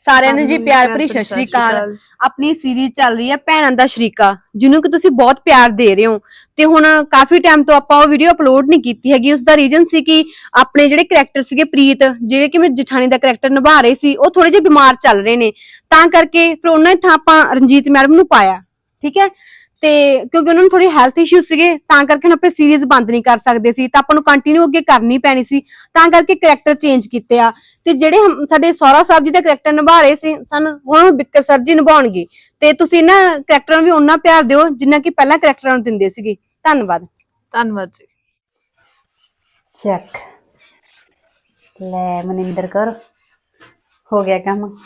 ਸਾਰਿਆਂ ਨੂੰ ਜੀ ਪਿਆਰ ਭਰੀ ਸਤਿ ਸ਼੍ਰੀ ਅਕਾਲ। ਆਪਣੀ ਸੀਰੀਜ਼ ਚੱਲ ਰਹੀ ਹੈ ਭੈਣਾਂ ਦਾ ਸ਼ਰੀਕਾ ਜਿਹਨੂੰ ਕਿ ਤੁਸੀਂ ਬਹੁਤ ਪਿਆਰ ਦੇ ਰਹੇ ਹੋ। ਤੇ ਹੁਣ ਕਾਫੀ ਟਾਈਮ ਤੋਂ ਆਪਾਂ ਉਹ ਵੀਡੀਓ ਅਪਲੋਡ ਨਹੀਂ ਕੀਤੀ ਹੈਗੀ। ਉਸ ਦਾ ਰੀਜ਼ਨ ਸੀ ਕਿ ਆਪਣੇ ਜਿਹੜੇ ਕਰੈਕਟਰ ਸੀਗੇ ਪ੍ਰੀਤ ਜਿਹੜੇ ਕਿ ਮੇਰੇ ਜਠਾਣੀ ਦਾ ਕਰੈਕਟਰ ਨਿਭਾ ਰਹੇ ਸੀ ਉਹ ਥੋੜੇ ਜਿਹੇ ਬਿਮਾਰ ਚੱਲ ਰਹੇ ਨੇ। ਤਾਂ ਕਰਕੇ ਫਿਰ ਉਹਨਾਂ ਦੀ ਥਾਂ ਆਪਾਂ ਰਣਜੀਤ ਮੈਡਮ ਨੂੰ ਪਾਇਆ। ਠੀਕ ਹੈ? ਤੇ ਕਿਉਂਕਿ ਉਹਨਾਂ ਨੂੰ ਥੋੜੀ ਹੈਲਥ ਇਸ਼ੂ ਸੀਗੇ ਤਾਂ ਕਰਕੇ ਹੁਣ ਆਪਾਂ ਸੀਰੀਜ਼ ਬੰਦ ਨਹੀਂ ਕਰ ਸਕਦੇ ਸੀ ਤਾਂ ਆਪਾਂ ਨੂੰ ਕੰਟੀਨਿਊ ਅੱਗੇ ਕਰਨੀ ਪੈਣੀ ਸੀ ਤਾਂ ਕਰਕੇ ਕਰੈਕਟਰ ਚੇਂਜ ਕੀਤੇ ਆ। ਤੇ ਜਿਹੜੇ ਹਮ- ਸਾਡੇ ਸੌਰਾ ਸਾਹਿਬ ਜੀ ਦਾ ਕਰੈਕਟਰ ਨਿਭਾ ਰਹੇ ਸੀ ਸਨ ਹੁਣ ਉਹ ਬਿੱਕਰ ਸਰ ਜੀ ਨਿਭਾਉਣਗੇ। ਤੇ ਤੁਸੀਂ ਨਾ ਕਰੈਕਟਰਾਂ ਨੂੰ ਵੀ ਉਹਨਾਂ ਪਿਆਰ ਦਿਓ ਜਿੰਨਾ ਕਿ ਪਹਿਲਾਂ ਕਰੈਕਟਰਾਂ ਨੂੰ ਦਿੰਦੇ ਸੀਗੇ। ਧੰਨਵਾਦ। ਧੰਨਵਾਦ ਜੀ। ਚੱਕ ਲੈ ਮਨਿੰਦਰ ਕਰ ਹੋ ਗਿਆ ਕੰਮ।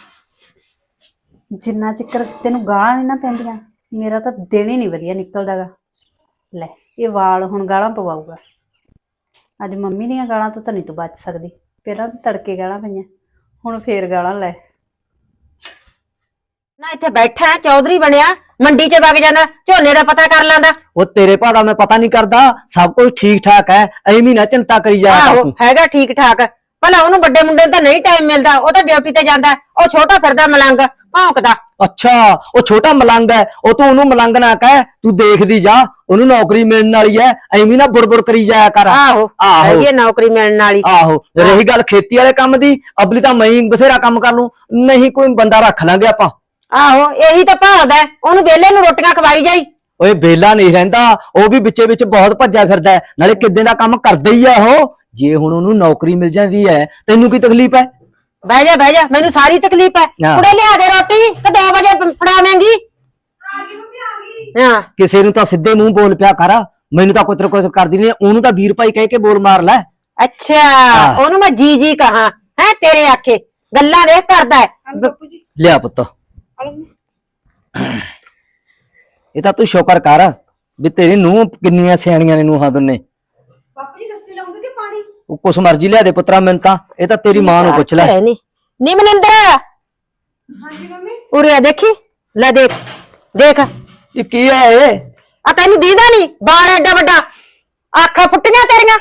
ਜਿੰਨਾ ਚਿਕਰ ਤੈਨੂੰ ਗਾਲਾਂ ਨਹੀਂ ਨਾ ਪੈਂਦੀਆਂ। ਮੇਰਾ ਤਾਂ ਦਿਨ ਹੀ ਨਹੀਂ ਵਧੀਆ ਨਿਕਲਦਾਗਾ। ਲੈ ਇਹ ਵਾਲ ਹੁਣ ਗਾਲਾਂ ਪਵਾਊਗਾ। ਅੱਜ ਮੰਮੀ ਦੀਆਂ ਗਾਲਾਂ ਤੋਂ ਤਾਂ ਨਹੀਂ ਤੂੰ ਬਚ ਸਕਦੀ। ਪਹਿਲਾਂ ਤਾਂ ਤੜਕੇ ਗਾਲਾਂ ਪਈਆਂ ਹੁਣ ਫੇਰ ਗਾਲਾਂ ਲੈ। ਨਾ ਇੱਥੇ ਬੈਠਾ ਹੈ, ਚੌਧਰੀ ਬਣਿਆ ਮੰਡੀ 'ਚ ਵਗ ਜਾਂਦਾ ਝੋਨੇ ਦਾ ਪਤਾ ਕਰ ਲਾਂਦਾ। ਉਹ ਤੇਰੇ ਭਾ ਦਾ ਮੈਂ ਪਤਾ ਨਹੀਂ ਕਰਦਾ ਸਭ ਕੁਝ ਠੀਕ ਠਾਕ ਹੈ ਐਵੇਂ ਨਾ ਚਿੰਤਾ ਕਰੀ ਜਾ ਆਹੋ ਹੈਗਾ ਠੀਕ ਠਾਕ ਭਲਾ ਉਹਨੂੰ ਵੱਡੇ ਮੁੰਡੇ ਨੂੰ ਤਾਂ ਨਹੀਂ ਟਾਈਮ ਮਿਲਦਾ ਉਹ ਤਾਂ ਡਿਊਟੀ ਤੇ ਜਾਂਦਾ ਹੈ। ਉਹ ਛੋਟਾ ਫਿਰਦਾ ਮਲੰਗ ਭੌਂਕਦਾ। ਅੱਛਾ ਉਹ ਛੋਟਾ ਮਲੰਗ ਹੈ ਉਹ ਤੂੰ ਉਹਨੂੰ ਮਲੰਗ ਨਾ ਕਹਿ ਤੂੰ ਦੇਖਦੀ ਜਾ ਉਹਨੂੰ ਨੌਕਰੀ ਮਿਲਣ ਵਾਲੀ ਹੈ ਐਵੇਂ ਨਾ ਬੁੜਬੁੜ ਕਰੀ ਜਾਇਆ ਕਰ ਆਹੋ ਆਹੋ। ਹੈਗੀ ਹੈ ਨੌਕਰੀ ਮਿਲਣ ਵਾਲੀ ਆਹੋ ਰਹੀ ਗੱਲ ਖੇਤੀ ਵਾਲੇ ਕੰਮ ਦੀ ਅਬਲੀ ਤਾਂ ਮੈਂ ਹੀ ਬਥੇਰਾ ਕੰਮ ਕਰ ਲੂੰ ਨਹੀਂ ਕੋਈ ਬੰਦਾ ਰੱਖ ਲਾਂਗੇ ਆਪਾਂ ਆਹੋ ਇਹੀ ਤਾਂ ਭਾਲਦਾ ਹੈ। ਉਹਨੂੰ ਵੇਲੇ ਨੂੰ ਰੋਟੀਆਂ ਖਵਾਈ ਜਾਈ ਓਏ ਬੇਲਾ ਨਹੀਂ ਰਹਿੰਦਾ ਉਹ ਵੀ ਵਿੱਚੇ ਵਿੱਚ ਬਹੁਤ ਭੱਜਿਆ ਫਿਰਦਾ ਹੈ। ਨਾਲੇ ਕਿੱਦਾਂ ਦਾ ਕੰਮ ਕਰਦਾ ਹੀ ਆ ਉਹ ਜੇ ਹੁਣ ਉਹਨੂੰ ਨੌਕਰੀ ਮਿਲ ਜਾਂਦੀ ਹੈ ਤੈਨੂੰ ਕੀ ਤਕਲੀਫ ਹੈ ਬਹਿ ਜਾ ਬਹਿ ਜਾ ਮੈਨੂੰ ਸਾਰੀ ਤਕਲੀਫ ਹੈ। ਹਾਂ। ਕੁੜੇ ਲਿਆ ਦੇ ਰੋਟੀ ਕਿ 2 ਵਜੇ ਪ- ਫੜਾਵੇਂਗੀ। ਹਾਂ। ਕਿਸੇ ਨੂੰ ਤਾਂ ਸਿੱਧੇ ਮੂੰਹ ਬੋਲ ਪਿਆ ਕਰ ਮੈਨੂੰ ਤਾਂ ਕੁਤਰ ਕੁਤਰ ਕਰਦੀ ਨਹੀਂ ਉਹਨੂੰ ਤਾਂ ਵੀਰ ਭਾਈ ਕਹਿ ਕੇ ਬੋਲ ਮਾਰ ਲੈ। ਅੱਛਾ ਉਹਨੂੰ ਮੈਂ ਜੀ ਜੀ ਕਹਾ ਹੈ ਤੇਰੇ ਆਖੇ। ਗੱਲਾਂ ਦੇਖ ਕਰਦਾ ਹੈ। ਬਾਪੂ ਜੀ। ਲਿਆ ਪੁੱਤ। ਇਹ ਤਾਂ ਤੂੰ ਸ਼ੁਕਰ ਕਰ ਵੀ ਤੇਰੀ ਨੂੰਹ ਕਿੰਨੀਆਂ ਸਿਆਣੀਆਂ ਨੇ ਨੂੰਹਾਂ ਦੋਨੇ। ਬਾਪੂ ਜੀ ਲੱਸੀ ਲਾਉਂਗੇ ਉਹ ਕੁਛ ਮਰਜ਼ੀ ਲਿਆ ਦੇ ਪੁੱਤਰਾ ਮੈਨੂੰ ਤਾਂ। ਇਹ ਤਾਂ ਤੇਰੀ ਮਾਂ ਨੂੰ ਪੁੱਛ ਲੈ। ਹੈ ਨੀ। ਨੀ ਮਨਿੰਦਰ! ਹਾਂਜੀ ਮੰਮੀ? ਉਰੇ ਆ ਦੇਖੀ? ਲੈ ਦੇਖ। ਦੇਖ। ਆ ਇਹ ਕੀ ਹੈ ਇਹ? ਤੈਨੂੰ ਦੀਦਾ ਨਹੀਂ ਬਾਲ ਐਡਾ ਵੱਡਾ। ਅੱਖਾਂ ਫੁੱਟੀਆਂ ਤੇਰੀਆਂ।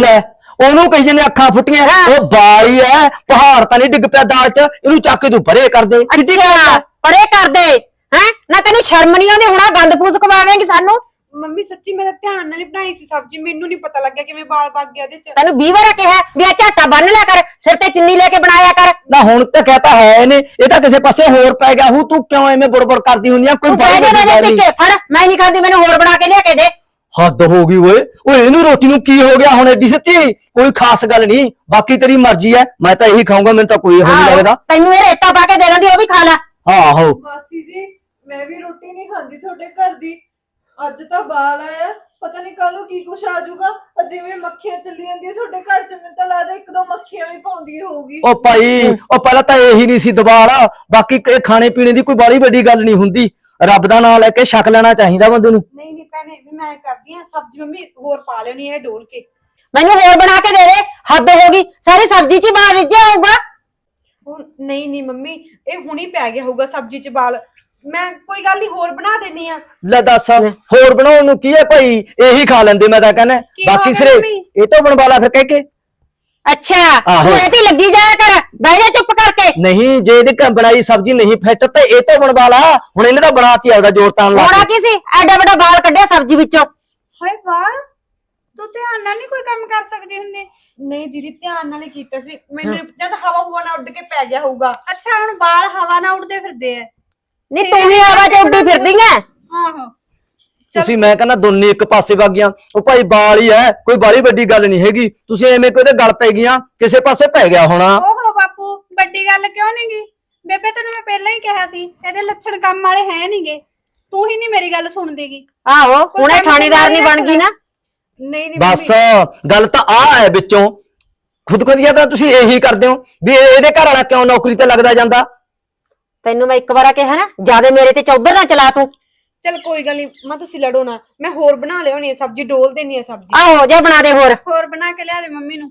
ਲੈ ਉਹਨੂੰ ਕਹੀ ਜਾਂਦੇ ਅੱਖਾਂ ਫੁੱਟੀਆਂ। ਉਹ ਬਾਈ ਐ ਪਹਾੜ ਤਾਂ ਨਹੀਂ ਡਿੱਗ ਪਿਆ ਦਾਲ ਚ। ਇਹਨੂੰ ਚੱਕ ਕੇ ਤੂੰ ਪਰੇ ਕਰ ਦੇ। ਅੱਛਾ ਪਰੇ ਕਰ ਦੇ। ਹੈ? ਨਾ ਤੈਨੂੰ ਸ਼ਰਮ ਨਹੀਂ ਆਉਂਦੀ? ਹੁਣਾ ਗੰਦ ਪੂਸ ਖਵਾਵੇਂਗੀ ਸਾਨੂੰ। ਮੰਮੀ ਸੱਚੀ ਮੈਂ ਤਾਂ ਧਿਆਨ ਨਾਲ ਹੀ ਬਣਾਈ ਸੀ ਸਬਜ਼ੀ ਮੈਨੂੰ ਨਹੀਂ ਪਤਾ ਲੱਗਿਆ ਕਿਵੇਂ ਬਾਲ ਪੱਕ ਗਿਆ ਇਹਦੇ ਚ। ਤੈਨੂੰ 20 ਵਾਰ ਕਿਹਾ ਵੀ ਆ ਝਾਟਾ ਬੰਨ ਲਿਆ ਕਰ ਸਿਰ ਤੇ ਚੁੰਨੀ ਲੈ ਕੇ ਬਣਾਇਆ ਕਰ। ਨਾ ਹੁਣ ਤਾਂ ਕਹਤਾ ਹੈ ਨੇ ਇਹ ਤਾਂ ਕਿਸੇ ਪਾਸੇ ਹੋਰ ਪੈ ਗਿਆ। ਹੂੰ ਤੂੰ ਕਿਉਂ ਐਵੇਂ ਬੁੜਬੁੜ ਕਰਦੀ ਹੁੰਦੀ ਆ? ਕੋਈ ਤੂੰ ਬਾਈ ਜਾ ਗੱਲ ਨਹੀਂ। ਟਿੱਕੇ ਫੜ ਮੈਂ ਨਹੀਂ ਖਾਂਦੀ ਮੈਨੂੰ ਹੋਰ ਬਣਾ ਕੇ ਲਿਆ ਕੇ ਦੇ। ਹੱਦ ਹੋ ਗਈ ਓਏ। ਓਏ ਇਹਨੂੰ ਰੋਟੀ ਨੂੰ ਕੀ ਹੋ ਗਿਆ ਹੁਣ ਐਡੀ ਸੱਤੀ ਕੋਈ ਖਾਸ ਗੱਲ ਨਹੀਂ। ਬਾਕੀ ਤੇਰੀ ਮਰਜ਼ੀ ਐ। ਮੈਂ ਤਾਂ ਇਹੀ ਖਾਊਂਗਾ ਮੈਨੂੰ ਤਾਂ ਕੋਈ ਹੋ ਨਹੀਂ ਆਹੋ, ਲੱਗਦਾ। ਤੈਨੂੰ ਇਹ ਰੇਤਾ ਪਾ ਕੇ ਦੇ ਦਿੰਦੀ ਉਹ ਵੀ ਖਾ ਲੈ। ਆਹੋ। ਮਾਸੀ ਜੀ ਮੈਂ ਵੀ ਰੋਟੀ ਨਹੀਂ ਖਾਂਦੀ ਤੁਹਾਡੇ ਘਰ ਦੀ। ਅੱਜ ਤਾਂ ਬਾਲ ਆਇਆ ਪਤਾ ਨਹੀਂ ਕੱਲ ਨੂੰ ਕੀ ਕੁਛ ਆ ਜਾਊਗਾ। ਆ ਜਿਵੇਂ ਮੱਖੀਆਂ ਚੱਲੀ ਜਾਂਦੀਆਂ ਤੁਹਾਡੇ ਘਰ ਚ ਮੈਨੂੰ ਤਾਂ ਲੱਗਦਾ ਇੱਕ ਦੋ ਮੱਖੀਆਂ ਵੀ ਪਾਉਂਦੀ ਹੋਊਗੀ। ਉਹ ਭਾਈ ਉਹ ਪਹਿਲਾਂ ਤਾਂ ਇਹੀ ਨਹੀਂ ਸੀ ਦਬਾੜ ਬਾਕੀ ਇਹ ਖਾਣੇ ਪੀਣੇ ਦੀ ਕੋਈ ਬਾਲੀ ਵੱਡੀ ਗੱਲ ਨਹੀਂ ਹੁੰਦੀ। ਰੱਬ ਦਾ ਨਾਮ ਲੈ ਕੇ ਛਕ ਲੈਣਾ ਚਾਹੀਦਾ ਬੰਦੇ ਨੂੰ। ਨਹੀਂ ਨਹੀਂ ਭੈਣੇ ਵੀ ਮੈਂ ਕਰਦੀ ਆ ਸਬਜ਼ੀ ਮੰਮੀ ਹੋਰ ਪਾ ਲੈਣੀ ਹੈ ਡੋਲ ਕੇ। ਮੈਨੂੰ ਹੋਰ ਬਣਾ ਕੇ ਦੇ ਦੇ ਹੱਦ ਹੋ ਗਈ ਸਾਰੀ ਸਬਜ਼ੀ ਚ ਹੀ ਬਾਹਰ ਰਿੱਝਿਆ ਹੋਊਗਾ। ਹੁਣ ਨਹੀਂ ਨਹੀਂ ਮੰਮੀ ਇਹ ਹੁਣੀ ਪੈ ਗਿਆ ਹੋਊਗਾ ਸਬਜ਼ੀ ਚ ਬਾਲ। ਮੈਂ ਕੋਈ ਗੱਲ ਨਹੀਂ ਹੋਰ ਬਣਾ ਦੇਣੀ ਆ। ਲੈ ਦੱਸ ਹੋਰ ਬਣਾਉਣ ਨੂੰ ਕੀ ਹੈ ਭਾਈ? ਇਹੀ ਖਾ ਲੈਂਦੇ ਮੈਂ ਤਾਂ ਕਹਿੰਦਾ। ਕੀ ਹੋ ਬਾਕੀ ਗਿਆ ਸਿਰੇ ਮੰਮੀ? ਇਹ ਤੋਂ ਬਣਵਾ ਲਾ ਫਿਰ ਕਹਿ ਕੇ। ਅੱਛਾ ਆਹੋ। ਤੂੰ ਇਹਦੀ ਲੱਗੀ ਜਾਇਆ ਕਰ ਬਹਿ ਜਾ ਚੁੱਪ ਕਰਕੇ। ਨਹੀਂ ਜੇ ਇਹਦੀ ਕ- ਬਣਾਈ ਸਬਜ਼ੀ ਨਹੀਂ ਫਿੱਟ ਤੇ ਇਹ ਤੋਂ ਬਣਵਾ ਲਾ ਹੁਣ ਇਹਨੇ ਤਾਂ ਬਣਾਤੀ ਆਪਦਾ ਜੋਰ ਤਾਣ ਲਾ ਹੋਣਾ ਕੇ। ਕੀ ਸੀ? ਐਡਾ ਵੱਡਾ ਬਾਲ ਕੱਢਿਆ ਸਬਜ਼ੀ ਵਿੱਚੋਂ। ਹਾਏ ਵਾਹ ਤੂੰ ਧਿਆਨ ਨਾਲ ਨਹੀਂ ਕੋਈ ਕੰਮ ਕਰ ਸਕਦੀ ਹੁੰਦੀ। ਨਹੀਂ ਦੀਦੀ ਧਿਆਨ ਨਾਲ ਹੀ ਕੀਤਾ ਸੀ। ਮੈਨੂੰ ਜਦ ਹਵਾ ਹੁਆ ਨਾ ਉੱਡ ਕੇ ਪੈ ਗਿਆ ਹੋਊਗਾ। ਅੱਛਾ ਹੁਣ ਬਾਲ ਹਵਾ ਨਾਲ ਉੱਡਦੇ ਫਿਰਦੇ ਆ। ਨਹੀਂ ਤੂੰ ਵੀ ਆਵਾਜ਼ ਉੱਡੀ ਫਿਰਦੀ ਐ। ਆਹੋ। ਤੁਸੀਂ ਮੈਂ ਕਹਿੰਦਾ ਦੋਨੇ ਇੱਕ ਪਾਸੇ ਵਗ ਗਿਆ। ਉਹ ਭਾਈ ਬਾਲ ਹੀ ਹੈ ਕੋਈ ਬਾਲੀ ਵੱਡੀ ਗੱਲ ਨਹੀਂ ਹੈਗੀ। ਤੁਸੀਂ ਐਵੇਂ ਕੋਈ ਗੱਲ ਪੈ ਗਈਆਂ ਕਿਸੇ ਪਾਸੇ ਪੈ ਗਿਆ ਹੋਣਾ। ਓਹੋ ਬਾਪੂ ਵੱਡੀ ਗੱਲ ਕਿਉਂ ਨਹੀਂਗੀ ਬੇਬੇ ਤੈਨੂੰ ਮੈਂ ਪਹਿਲਾਂ ਹੀ ਕਿਹਾ ਸੀ ਇਹਦੇ ਲੱਛਣ ਕੰਮ ਵਾਲੇ ਹੈ ਨਹੀਂਗੇ ਤੂੰ ਹੀ ਨਹੀਂ ਮੇਰੀ ਗੱਲ ਸੁਣਦੀਗੀ। ਆਹੋ ਹੁਣੇ ਥਾਣੇਦਾਰ ਨਹੀਂ ਨਹੀਂ ਬਣ ਗਈ ਨਾ। ਨਹੀਂ ਨਹੀਂ ਬਸ ਗੱਲ ਤਾਂ ਆ ਹੈ ਵਿੱਚੋਂ। ਖੁਦਕੁਦੀਆਂ ਤਾਂ ਤੁਸੀਂ ਇਹੀ ਕਰਦੇ ਹੋ। ਵੀ ਇਹ- ਇਹਦੇ ਘਰ ਵਾਲਾ ਕਿਉਂ ਨੌਕਰੀ ਤੇ ਲੱਗਦਾ ਜਾਂਦਾ? ਤੈਨੂੰ ਮੈਂ ਇੱਕ ਵਾਰਾ ਕਿਹਾ ਨਾ ਜਿਆਦੇ ਮੇਰੇ ਤੇ ਚੌਧਰ ਨਾ ਚਲਾ ਤੂੰ। ਚਲ ਕੋਈ ਗੱਲ ਨਹੀਂ ਮੈਂ ਤੁਸੀਂ ਲੜੋ ਨਾ। ਮੈਂ ਹੋਰ ਬਣਾ ਲਿਆਉਣੀ ਹੈ ਸਬਜ਼ੀ ਡੋਲ ਦੇਣੀ ਹੈ ਸਬਜ਼ੀ। ਆਹੋ ਜੇ ਬਣਾ ਦੇ ਹੋਰ। ਹੋਰ ਬਣਾ ਕੇ ਲਿਆ ਦੇ ਮੰਮੀ ਨੂੰ।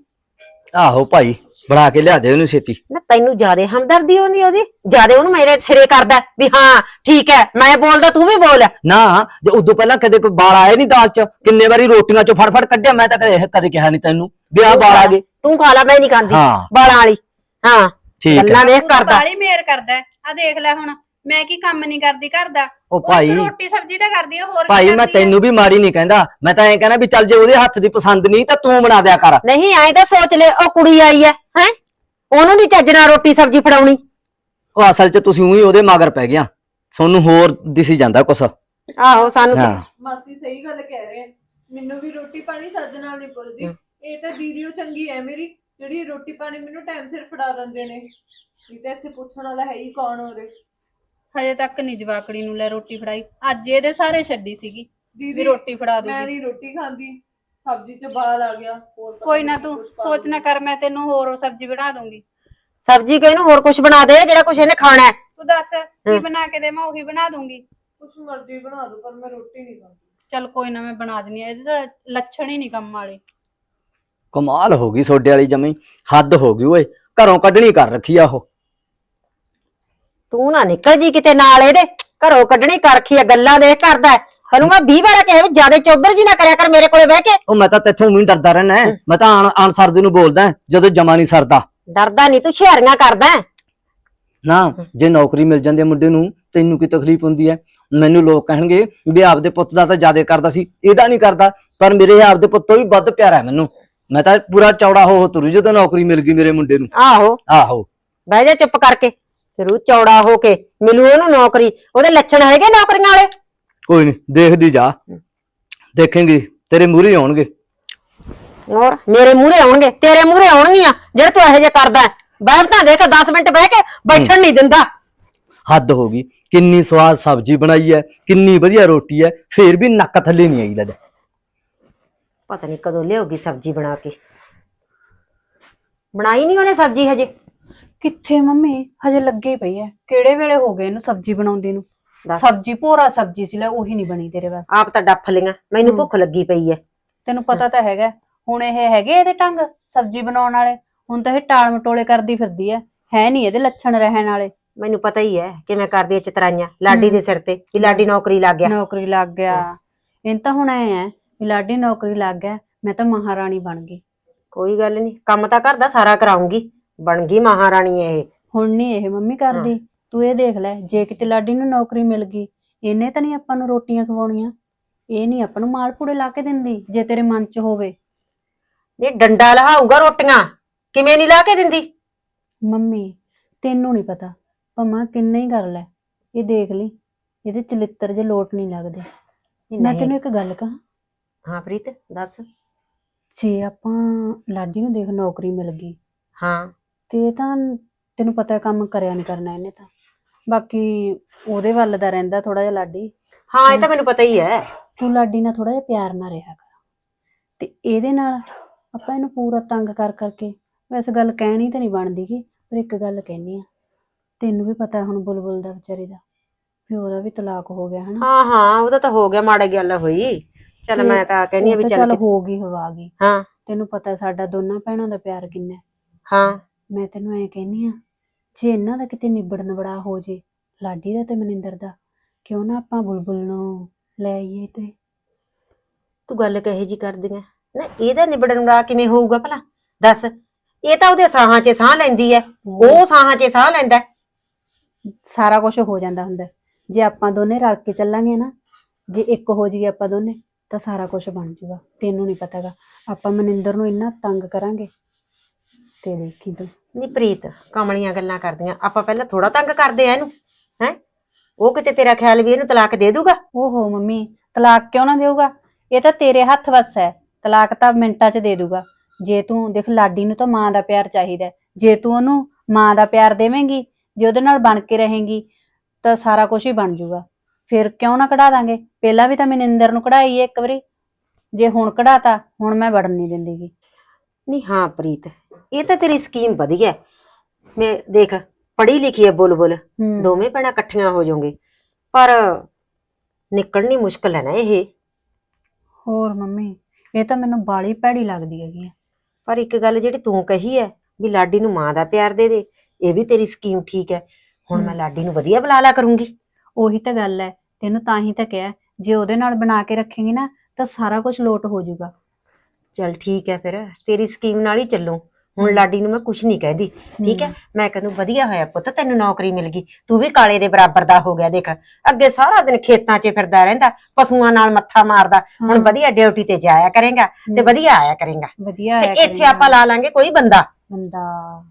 ਆਹੋ ਭਾਈ ਬਣਾ ਕੇ ਲਿਆ ਦੇ ਉਹਨੂੰ ਛੇਤੀ। ਨਾ ਤੈਨੂੰ ਜਿਆਦੇ ਹਮਦਰਦੀ ਹੁੰਦੀ ਉਹਦੀ ਜਿਆਦੇ ਉਹਨੂੰ ਮੇਰੇ ਸਿਰੇ ਕਰਦਾ ਵੀ ਹਾਂ ਠੀਕ ਹੈ ਮੈਂ ਬੋਲਦਾ ਤੂੰ ਵੀ ਬੋਲ। ਨਾ ਜੇ ਉਦੋਂ ਪਹਿਲਾਂ ਕਦੇ ਕੋਈ ਬਾਲ ਆਏ ਨਹੀਂ ਦਾਲ ਚ ਕਿੰਨੇ ਵਾਰੀ ਰੋਟੀਆਂ ਚੋਂ ਫੜ ਫੜ ਕੱਢਿਆ ਮੈਂ ਤਾਂ ਕਦੇ ਇਹ ਕਦੇ ਕਿਹਾ ਨਹੀਂ ਤੈਨੂੰ ਵੀ ਆਹ ਬਾਲ ਆ ਗਏ। ਤੂੰ ਖਾ ਲੈ ਮੈਂ ਨਹੀਂ ਖਾਂਦੀ ਹਾਂ। ਬਾਲਾਂ ਵਾਲੀ। ਹਾਂ ਠੀਕ ਹੈ। ਗੱਲਾਂ ਕਰਦਾ। ਬਾਲੀ ਮੇਰ ਕਰਦਾ ਆ ਦੇਖ ਲੈ ਹੁਣ ਮੈਂ ਕੀ ਕੰਮ ਨਹੀਂ ਕਰਦੀ ਘਰ ਦਾ ਉਹ ਭਾਈ ਰੋਟੀ ਸਬਜ਼ੀ ਤਾਂ ਕਰਦੀ ਆ ਹੋਰ ਕੀ ਭਾਈ ਮੈਂ ਕਰਦੀ ਆ? ਤੈਨੂੰ ਵੀ ਮਾੜੀ ਨਹੀਂ ਕਹਿੰਦਾ। ਮੈਂ ਤਾਂ ਐਂ ਕਹਿੰਦਾ ਵੀ ਚੱਲ ਜੇ ਉਹਦੇ ਹੱਥ ਦੀ ਪਸੰਦ ਨਹੀਂ ਤਾਂ ਤੂੰ ਬਣਾ ਦਿਆ ਕਰ। ਨਹੀਂ ਐਂ ਤਾਂ ਸੋਚ ਲੈ ਉਹ ਕੁੜੀ ਆਈ ਐ ਹੈ? ਉਹਨੂੰ ਨਹੀਂ ਚੱਜ ਨਾਲ ਰੋਟੀ ਸਬਜ਼ੀ ਫੜਾਉਣੀ। ਉਹ ਅਸਲ 'ਚ ਤੁਸੀਂ ਉਹੀ ਉਹਦੇ ਮਗਰ ਪੈ ਗਿਆ। ਤੁਹਾਨੂੰ ਹੋਰ ਦਿਸੀ ਜਾਂਦਾ ਕੁਛ। ਆਹੋ ਸਾਨੂੰ ਤਾਂ- ਹਾਂ। ਮਾਸੀ ਸਹੀ ਗੱਲ ਕਹਿ ਰਹੇ ਆ। ਮੈਨੂੰ ਵੀ ਰੋਟੀ ਪਾਣੀ ਚੱਜ ਨਾਲ ਨਹੀਂ ਪੁੱਛਦੀ। ਇਹ ਤਾਂ ਵੀਡੀਓ ਚੰਗੀ ਹੈ ਮੇਰੀ ਜਿਹੜੀ ਰੋਟੀ ਪਾਣੀ ਮੈਨੂੰ ਟਾਈਮ ਸਿਰ ਫੜਾ ਦਿੰਦੇ ਨੇ। ਨਹੀਂ ਤਾਂ ਇੱਥੇ ਪੁੱਛਣ ਵਾਲਾ ਹੈ ਹੀ ਕੌਣ ਉਹਦੇ? ਹਜੇ ਤੱਕ ਨਹੀਂ ਜਵਾਕੜੀ ਨੂੰ ਲੈ ਰੋਟੀ ਫੜਾਈ। ਅੱਜ ਇਹਦੇ ਸਾਰੇ ਛੱਡੀ ਸੀਗੀ ਵੀ ਦੀਦੀ ਰੋਟੀ ਫੜਾ ਮੈਂ ਦੂਗੀ ਨਹੀਂ ਰੋਟੀ ਖਾਂਦੀ। ਸਬਜ਼ੀ ਚ ਬਾਲ ਆ ਗਿਆ। ਹੋਰ ਪਤਾ ਕੋਈ ਨਾ ਨਹੀਂ ਤੂੰ ਕੁਛ ਪਾ ਸੋਚ ਨਾ ਕਰ ਮੈਂ ਤੈਨੂੰ ਹੋਰ ਸਬਜ਼ੀ ਬਣਾ ਦੂੰਗੀ ਸਬਜ਼ੀ ਕਹੇ ਨੂੰ ਹੋਰ ਕੁਝ ਬਣਾ ਦੇ ਜਿਹੜਾ ਕੁਝ ਇਹਨੇ ਖਾਣਾ ਹੈ। ਤੂੰ ਦੱਸ ਕੀ। ਬਣਾ ਕੇ ਦੇ ਮੈਂ ਉਹੀ ਬਣਾ ਦੂੰਗੀ ਕੁਛ ਮਰਜ਼ੀ ਬਣਾ ਦੋ ਪਰ ਮੈਂ ਰੋਟੀ ਨਹੀਂ ਖਾਂਦੀ। ਚੱਲ ਕੋਈ ਨਾ ਮੈਂ ਬਣਾ ਦਿੰਨੀ ਆ ਇਹਦੇ ਤਾਂ ਲੱਛਣ ਹੀ ਨਹੀਂ ਕੰਮ ਵਾਲੇ। ਕਮਾਲ ਹੋ ਗਈ ਸੋਡੇ ਵਾਲੀ ਜਮੀ। ਹੱਦ ਹੋ ਗਈ ਓਏ। ਘਰੋਂ ਕੱਢਣੀ ਕਰ ਰੱਖੀ ਆ ਉਹ। ਤੂੰ ਨਾ ਨਿਕਲ ਜੀ ਕਿਤੇ ਨਾਲ ਇਹਦੇ। ਘਰੋਂ ਕੱਢਣੀ ਕਰਖੀ ਆ ਗੱਲਾਂ ਦੇ ਕਰਦਾ ਹਨੂੰ ਮੈਂ 20 ਵਾਰ ਕਿਹਾ ਵੀ ਜ਼ਿਆਦਾ ਚੌਧਰ ਜੀ ਨਾ ਕਰਿਆ ਕਰ ਮੇਰੇ ਕੋਲੇ ਬਹਿ ਕੇ। ਉਹ ਮੈਂ ਤਾਂ ਤੇਥੋਂ ਵੀ ਡਰਦਾ ਰਹਿਣਾ ਹੈ। ਮੈਂ ਤਾਂ ਆਣ ਆਣ ਸਰਦੇ ਨੂੰ ਬੋਲਦਾ ਹੈ, ਜਦੋਂ ਜਮਾ ਨਹੀਂ ਸਰਦਾ। ਡਰਦਾ ਨਹੀਂ ਤੂੰ ਛੇੜੀਆਂ ਕਰਦਾ ਹੈ। ਨਾ ਜੇ ਨੌਕਰੀ ਮਿਲ ਜਾਂਦੀ ਹੈ ਮੁੰਡੇ ਨੂੰ ਤੈਨੂੰ ਕੀ ਤਕਲੀਫ ਹੁੰਦੀ ਹੈ? ਮੈਨੂੰ ਲੋਕ ਕਹਿਣਗੇ ਵੀ ਆਪਦੇ ਪੁੱਤ ਦਾ ਤਾਂ ਜ਼ਿਆਦਾ ਕਰਦਾ ਸੀ ਇਹਦਾ ਨਹੀਂ ਕਰਦਾ ਪਰ ਮੇਰੇ ਆਪਦੇ ਪੁੱਤ ਤੋਂ ਵੀ ਵੱਧ ਪਿਆਰਾ ਹੈ ਮੈਨੂੰ। ਮੈਂ ਤਾਂ ਪੂਰਾ ਚੌੜਾ ਹੋ ਹੋ ਤੁਰੂ ਜਦੋਂ ਨੌਕਰੀ ਮਿਲ ਗਈ ਮੇਰੇ ਮੁੰਡੇ ਨੂੰ। ਆਹੋ। ਆਹੋ। ਬਹਿ ਜਾ ਚੁੱਪ ਕਰਕੇ। ਫਿਰ ਉਹ ਚੌੜਾ ਹੋ ਕੇ ਮਿਲੂ ਉਹਨੂੰ ਨੌਕਰੀ ਉਹਦੇ ਲੱਛਣ ਹੈਗੇ ਨੌਕਰੀਆਂ ਵਾਲੇ? ਕੋਈ ਨਹੀਂ ਦੇਖਦੀ ਜਾ। ਦੇਖੇਂਗੀ ਤੇਰੇ ਮੂਹਰੇ ਆਉਣਗੇ। ਹੋਰ ਮੇਰੇ ਮੂਹਰੇ ਆਉਣਗੇ ਤੇਰੇ ਮੂਹਰੇ ਆਉਣਗੀਆਂ ਜਿਹੜੇ ਤੂੰ ਇਹੋ ਜਿਹਾ ਕਰਦਾ ਹੈ। ਬੈਠ ਤਾਂ ਦੇਖ 10 ਮਿੰਟ ਬਹਿ ਕੇ ਬੈਠਣ ਨਹੀਂ ਦਿੰਦਾ। ਹੱਦ ਹੋ ਗਈ ਕਿੰਨੀ ਸਵਾਦ ਸਬਜ਼ੀ ਬਣਾਈ ਹੈ ਕਿੰਨੀ ਵਧੀਆ ਰੋਟੀ ਹੈ ਫੇਰ ਵੀ ਨੱਕ ਥੱਲੇ ਨਹੀਂ ਆਈ ਲੱਗਦਾ। ਪਤਾ ਨਹੀਂ ਕਦੋਂ ਲਿਆਉਗੀ ਸਬਜ਼ੀ ਬਣਾ ਕੇ। ਬਣਾਈ ਨਹੀਂ ਉਹਨੇ ਸਬਜ਼ੀ ਹਜੇ। ਕਿੱਥੇ ਮੰਮੀ? ਹਜੇ ਲੱਗੇ ਹੀ ਪਈ ਐ। ਕਿਹੜੇ ਵੇਲੇ ਹੋ ਗਏ ਇਹਨੂੰ ਸਬਜ਼ੀ ਬਣਾਉਂਦੀ ਨੂੰ? ਦੱਸ। ਸਬਜ਼ੀ ਭੋਰਾ ਸਬਜ਼ੀ ਸੀ ਲੈ ਉਹੀ ਨਹੀਂ ਬਣੀ ਤੇਰੇ ਵਾਸਤੇ। ਆਪ ਤਾਂ ਡੱਫ ਲਈਆਂ। ਮੈਨੂੰ ਭੁੱਖ ਲੱਗੀ ਪਈ ਐ। ਤੈਨੂੰ ਪਤਾ ਤਾਂ ਹੈਗਾ ਹੁਣ ਇਹ ਹੈਗੇ ਇਹਦੇ ਢੰਗ ਸਬਜ਼ੀ ਬਣਾਉਣ ਵਾਲੇ? ਹੁਣ ਤਾਂ ਇਹ ਟਾਲ ਮਟੋਲੇ ਕਰਦੀ ਫਿਰਦੀ ਐ। ਹੈ ਨਹੀਂ ਇਹਦੇ ਲੱਛਣ ਰਹਿਣ ਵਾਲੇ। ਮੈਨੂੰ ਪਤਾ ਹੀ ਐ ਕਿ ਮੈਂ ਕਰਦੀ ਐ ਚਤਰਾਈਆਂ ਲਾਡੀ ਦੇ ਸਿਰ ਤੇ ਕਿ ਲਾਡੀ ਨੌਕਰੀ ਲੱਗ ਗਿਆ। ਨੌਕਰੀ ਲੱਗ ਗਿਆ। ਇਹਨੂੰ ਤਾਂ ਹੁਣ ਐ ਹੈ ਵੀ ਲਾਡੀ ਨੌਕਰੀ ਲੱਗ ਗਿਆ ਮੈਂ ਤਾਂ ਮਹਾਰਾਣੀ ਬਣ ਗਈ। ਕੋਈ ਗੱਲ ਨਹੀਂ ਕੰਮ ਤਾਂ ਘਰ ਦਾ ਸਾਰਾ ਕਰਾਉਂਗੀ। ਬਣ ਗਈ ਮਹਾਰਾਣੀ ਇਹ। ਹੁਣ ਨਹੀਂ ਇਹ ਮੰਮੀ ਕਰਦੀ। ਤੂੰ ਇਹ ਦੇਖ ਲੈ ਜੇ ਕਿਤੇ ਲਾਡੀ ਨੂੰ ਨੌਕਰੀ ਮਿਲ ਗਈ ਇਹਨੇ ਤਾਂ ਨਹੀਂ ਆਪਾਂ ਨੂੰ ਰੋਟੀਆਂ ਖਵਾਉਣੀਆਂ। ਇਹ ਨਹੀਂ ਆਪਾਂ ਨੂੰ ਮਾਲ ਪੂੜੇ ਲਾ ਕੇ ਦਿੰਦੀ ਜੇ ਤੇਰੇ ਮਨ 'ਚ ਹੋਵੇ। ਇਹ ਡੰਡਾ ਲਹਾਊਗਾ ਰੋਟੀਆਂ। ਕਿਵੇਂ ਨਹੀਂ ਲਾ ਕੇ ਦਿੰਦੀ? ਮੰਮੀ ਤੈਨੂੰ ਨਹੀਂ ਪਤਾ ਭਮਾ ਕਿੰਨਾ ਹੀ ਕਰ ਲੈ। ਇਹ ਦੇਖ ਲਈ ਇਹਦੇ ਚਲਿੱਤਰ ਜੇ ਲੋਟ ਨਹੀਂ ਲੱਗਦੇ। ਮੈਂ ਤੈਨੂੰ ਇੱਕ ਗੱਲ ਕਹਾਂ। ਹਾਂ ਪ੍ਰੀਤ ਦੱਸ। ਜੇ ਆਪਾਂ ਲਾਡੀ ਨੂੰ ਦੇਖ ਨੌਕਰੀ ਮਿਲ ਗਈ ਹਾਂ। ਤੇ ਇਹ ਤਾਂ ਤੈਨੂੰ ਪਤਾ ਹੈ ਕੰਮ ਕਰਿਆ ਨਹੀਂ ਕਰਨਾ ਇਹਨੇ ਤਾਂ। ਬਾਕੀ ਉਹਦੇ ਵੱਲ ਦਾ ਰਹਿੰਦਾ ਥੋੜਾ ਜਿਹਾ ਲਾਡੀ। ਹਾਂ ਇਹ ਤਾਂ ਮੈਨੂੰ ਪਤਾ ਹੀ ਐ ਤੂੰ ਲਾਡੀ ਨਾਲ ਥੋੜਾ ਜਿਹਾ ਪਿਆਰ ਨਾਲ ਰਿਹਾ ਕਰ। ਤੇ ਇਹਦੇ ਨਾਲ ਆਪਾਂ ਇਹਨੂੰ ਪੂਰਾ ਤੰਗ ਕਰ ਕਰਕੇ ਵੈਸੇ ਗੱਲ ਕਹਿਣੀ ਤਾਂ ਨਹੀਂ ਬਣਦੀ ਗੀ ਪਰ ਇੱਕ ਗੱਲ ਕਹਿਨੀ ਆ। ਤੈਨੂੰ ਵੀ ਪਤਾ ਹੁਣ ਬੁਲਬੁਲ ਦਾ ਵਿਚਾਰੀ ਦਾ ਵੀ ਉਹਦਾ ਵੀ ਤਲਾਕ ਹੋ ਗਿਆ ਹਨਾ। ਹਾਂ ਹਾਂ ਉਹਦਾ ਤਾਂ ਹੋ ਗਿਆ ਮਾੜੀ ਗੱਲ ਹੋਈ। ਚੱਲ ਮੈਂ ਤਾਂ ਕਹਿੰਦੀ ਆ ਵੀ ਉਹ ਤਾਂ ਚੱਲ ਹੋ ਗਈ ਹਵਾ ਗਈ। ਹਾਂ। ਤੈਨੂੰ ਪਤਾ ਸਾਡਾ ਦੋਨਾਂ ਭੈਣਾਂ ਦਾ ਪਿਆਰ ਕਿੰਨਾ ਹੈ। ਹਾਂ। ਮੈਂ ਤੈਨੂੰ ਐ ਕਹਿੰਨੀ ਆ ਜੇ ਇਹਨਾਂ ਦਾ ਕਿਤੇ ਨਿਬੜ ਨਬੜਾ ਹੋ ਜੇ ਲਾਡੀ ਦਾ ਤੇ ਮਨਿੰਦਰ ਦਾ ਕਿਉਂ ਨਾ ਆਪਾਂ ਬੁਲਬੁਲ ਨੂੰ ਲੈ ਆਈਏ ਤੇ? ਤੂੰ ਗੱਲ ਕਹੇ ਜੀ ਕਰਦੀ ਐ ਨਾ ਇਹਦਾ ਨਿਬੜਨ ਦਾ ਕਿਵੇਂ ਹੋਊਗਾ ਭਲਾ? ਦੱਸ ਇਹ ਤਾਂ ਉਹਦੇ ਸਾਹਾਂ 'ਚ ਸਾਹ ਲੈਂਦੀ ਐ। ਉਹ ਸਾਹਾਂ 'ਚ ਸਾਹ ਲੈਂਦਾ ਹੈ। ਸਾਰਾ ਕੁਝ ਹੋ ਜਾਂਦਾ ਹੁੰਦਾ ਹੈ। ਜੇ ਆਪਾਂ ਦੋਨੇ ਰਲ ਕੇ ਚੱਲਾਂਗੇ ਨਾ ਜੇ ਇੱਕ ਹੋ ਜਾਈਏ ਆਪਾਂ ਦੋਨੇ ਤਾਂ ਸਾਰਾ ਕੁਝ ਬਣ ਜਾਊਗਾ ਤੈਨੂੰ ਨਹੀਂ ਪਤਾਗਾ ਆਪਾਂ ਮਨਿੰਦਰ ਨੂੰ ਇੰਨਾ ਤੰਗ ਕਰਾਂਗੇ ਤੇ ਦੇਖੀ ਤੂੰ। ਨੀ ਪ੍ਰੀਤ ਕਮਲੀਆਂ ਗੱਲਾਂ ਕਰਦੀਆਂ। ਆਪਾਂ ਪਹਿਲਾਂ ਥੋੜਾ ਤੰਗ ਕਰਦੇ ਆ ਇਹਨੂੰ ਹੈ? ਉਹ ਕਿਤੇ ਤੇਰਾ ਖਿਆਲ ਵੀ ਇਹਨੂੰ ਤਲਾਕ ਦੇ ਦੂਗਾ? ਓਹੋ ਮੰਮੀ ਤਲਾਕ ਕਿਉਂ ਨਾ ਦੇਊਗਾ? ਇਹ ਤਾਂ ਤੇਰੇ ਹੱਥ ਵੱਸ ਹੈ। ਤਲਾਕ ਤਾਂ ਮਿੰਟਾਂ 'ਚ ਦੇ ਦੂਗਾ। ਜੇ ਤੂੰ ਦੇਖ ਲਾਡੀ ਨੂੰ ਤਾਂ ਮਾਂ ਦਾ ਪਿਆਰ ਚਾਹੀਦਾ ਹੈ। ਜੇ ਤੂੰ ਉਹਨੂੰ ਮਾਂ ਦਾ ਪਿਆਰ ਦੇਵੇਂਗੀ ਜੇ ਉਹਦੇ ਨਾਲ ਬਣ ਕੇ ਰਹੇਂਗੀ ਤਾਂ ਸਾਰਾ ਕੁਝ ਹੀ ਬਣ ਜਾਊਗਾ ਫਿਰ ਕਿਉਂ ਨਾ ਕਢਾ ਦਾਂਗੇ? ਪਹਿਲਾਂ ਵੀ ਤਾਂ ਮਨਿੰਦਰ ਨੂੰ ਕਢਾਈ ਹੈ ਇੱਕ ਵਾਰੀ। ਜੇ ਹੁਣ ਕਢਾਤਾ ਹੁਣ ਮੈਂ ਵੜਨ ਨਹੀਂ ਦਿੰਦੀਗੀ। ਨਹੀਂ ਹਾਂ ਪ੍ਰੀਤ ਇਹ ਤਾਂ ਤੇਰੀ ਸਕੀਮ ਵਧੀਆ ਹੈ। ਮੈਂ ਦੇਖ ਪੜ੍ਹੀ ਲਿਖੀ ਹੈ ਬੁਲਬੁਲ। ਹੂੰ। ਦੋਵੇਂ ਭੈਣਾਂ ਇਕੱਠੀਆਂ ਹੋ ਜਾਓਗੇ। ਪਰ ਨਿਕਲਣੀ ਮੁਸ਼ਕਲ ਹੈ ਨਾ ਇਹ। ਹੋਰ ਮੰਮੀ ਇਹ ਤਾਂ ਮੈਨੂੰ ਬਾਲੀ ਭੈੜੀ ਲੱਗਦੀ ਹੈਗੀ ਹੈ। ਪਰ ਇੱਕ ਗੱਲ ਜਿਹੜੀ ਤੂੰ ਕਹੀ ਹੈ ਵੀ ਲਾਡੀ ਨੂੰ ਮਾਂ ਦਾ ਪਿਆਰ ਦੇ ਦੇ ਇਹ ਵੀ ਤੇਰੀ ਸਕੀਮ ਠੀਕ ਹੈ। ਹੁਣ ਮੈਂ ਹਮ। ਲਾਡੀ ਨੂੰ ਵਧੀਆ ਬੁਲਾ ਲਾ ਕਰੂੰਗੀ। ਉਹੀ ਤਾਂ ਗੱਲ ਹੈ ਤੈਨੂੰ ਤਾਂ ਹੀ ਤਾਂ ਕਿਹਾ ਜੇ ਉਹਦੇ ਨਾਲ ਬਣਾ ਕੇ ਰੱਖੇਂਗੀ ਨਾ ਤਾਂ ਸਾਰਾ ਕੁਝ ਲੋਟ ਹੋ ਜਾਊਗਾ। ਚਲ ਠੀਕ ਹੈ ਫਿਰ ਤੇਰੀ ਸਕੀਮ ਨਾਲ ਹੀ ਚੱਲੂ। ਹੁਣ ਲਾਡੀ ਨੂੰ ਮੈਂ ਕੁਝ ਨਹੀਂ ਕਹਿੰਦੀ ਠੀਕ ਹੈ? ਮੈਂ ਕਹਿੰਦਾ ਵਧੀਆ ਹੋਇਆ ਪੁੱਤ ਤੈਨੂੰ ਨੌਕਰੀ ਮਿਲ ਗਈ। ਤੂੰ ਵੀ ਕਾਲੇ ਦੇ ਬਰਾਬਰ ਦਾ ਹੋ ਗਿਆ ਦੇਖ। ਅੱਗੇ ਸਾਰਾ ਦਿਨ ਖੇਤਾਂ 'ਚ ਫਿਰਦਾ ਰਹਿੰਦਾ ਪਸ਼ੂਆਂ ਨਾਲ ਮੱਥਾ ਮਾਰਦਾ। ਹੁਣ। ਵਧੀਆ ਡਿਊਟੀ ਤੇ ਜਾਇਆ ਕਰੇਗਾ ਤੇ ਵਧੀਆ ਆਇਆ ਕਰੇਗਾ। ਵਧੀਆ ਤੇ ਆਇਆ ਇੱਥੇ। ਆਪਾਂ ਲਾ ਲਾਂਗੇ ਕੋਈ ਬੰਦਾ। ਬੰਦਾ।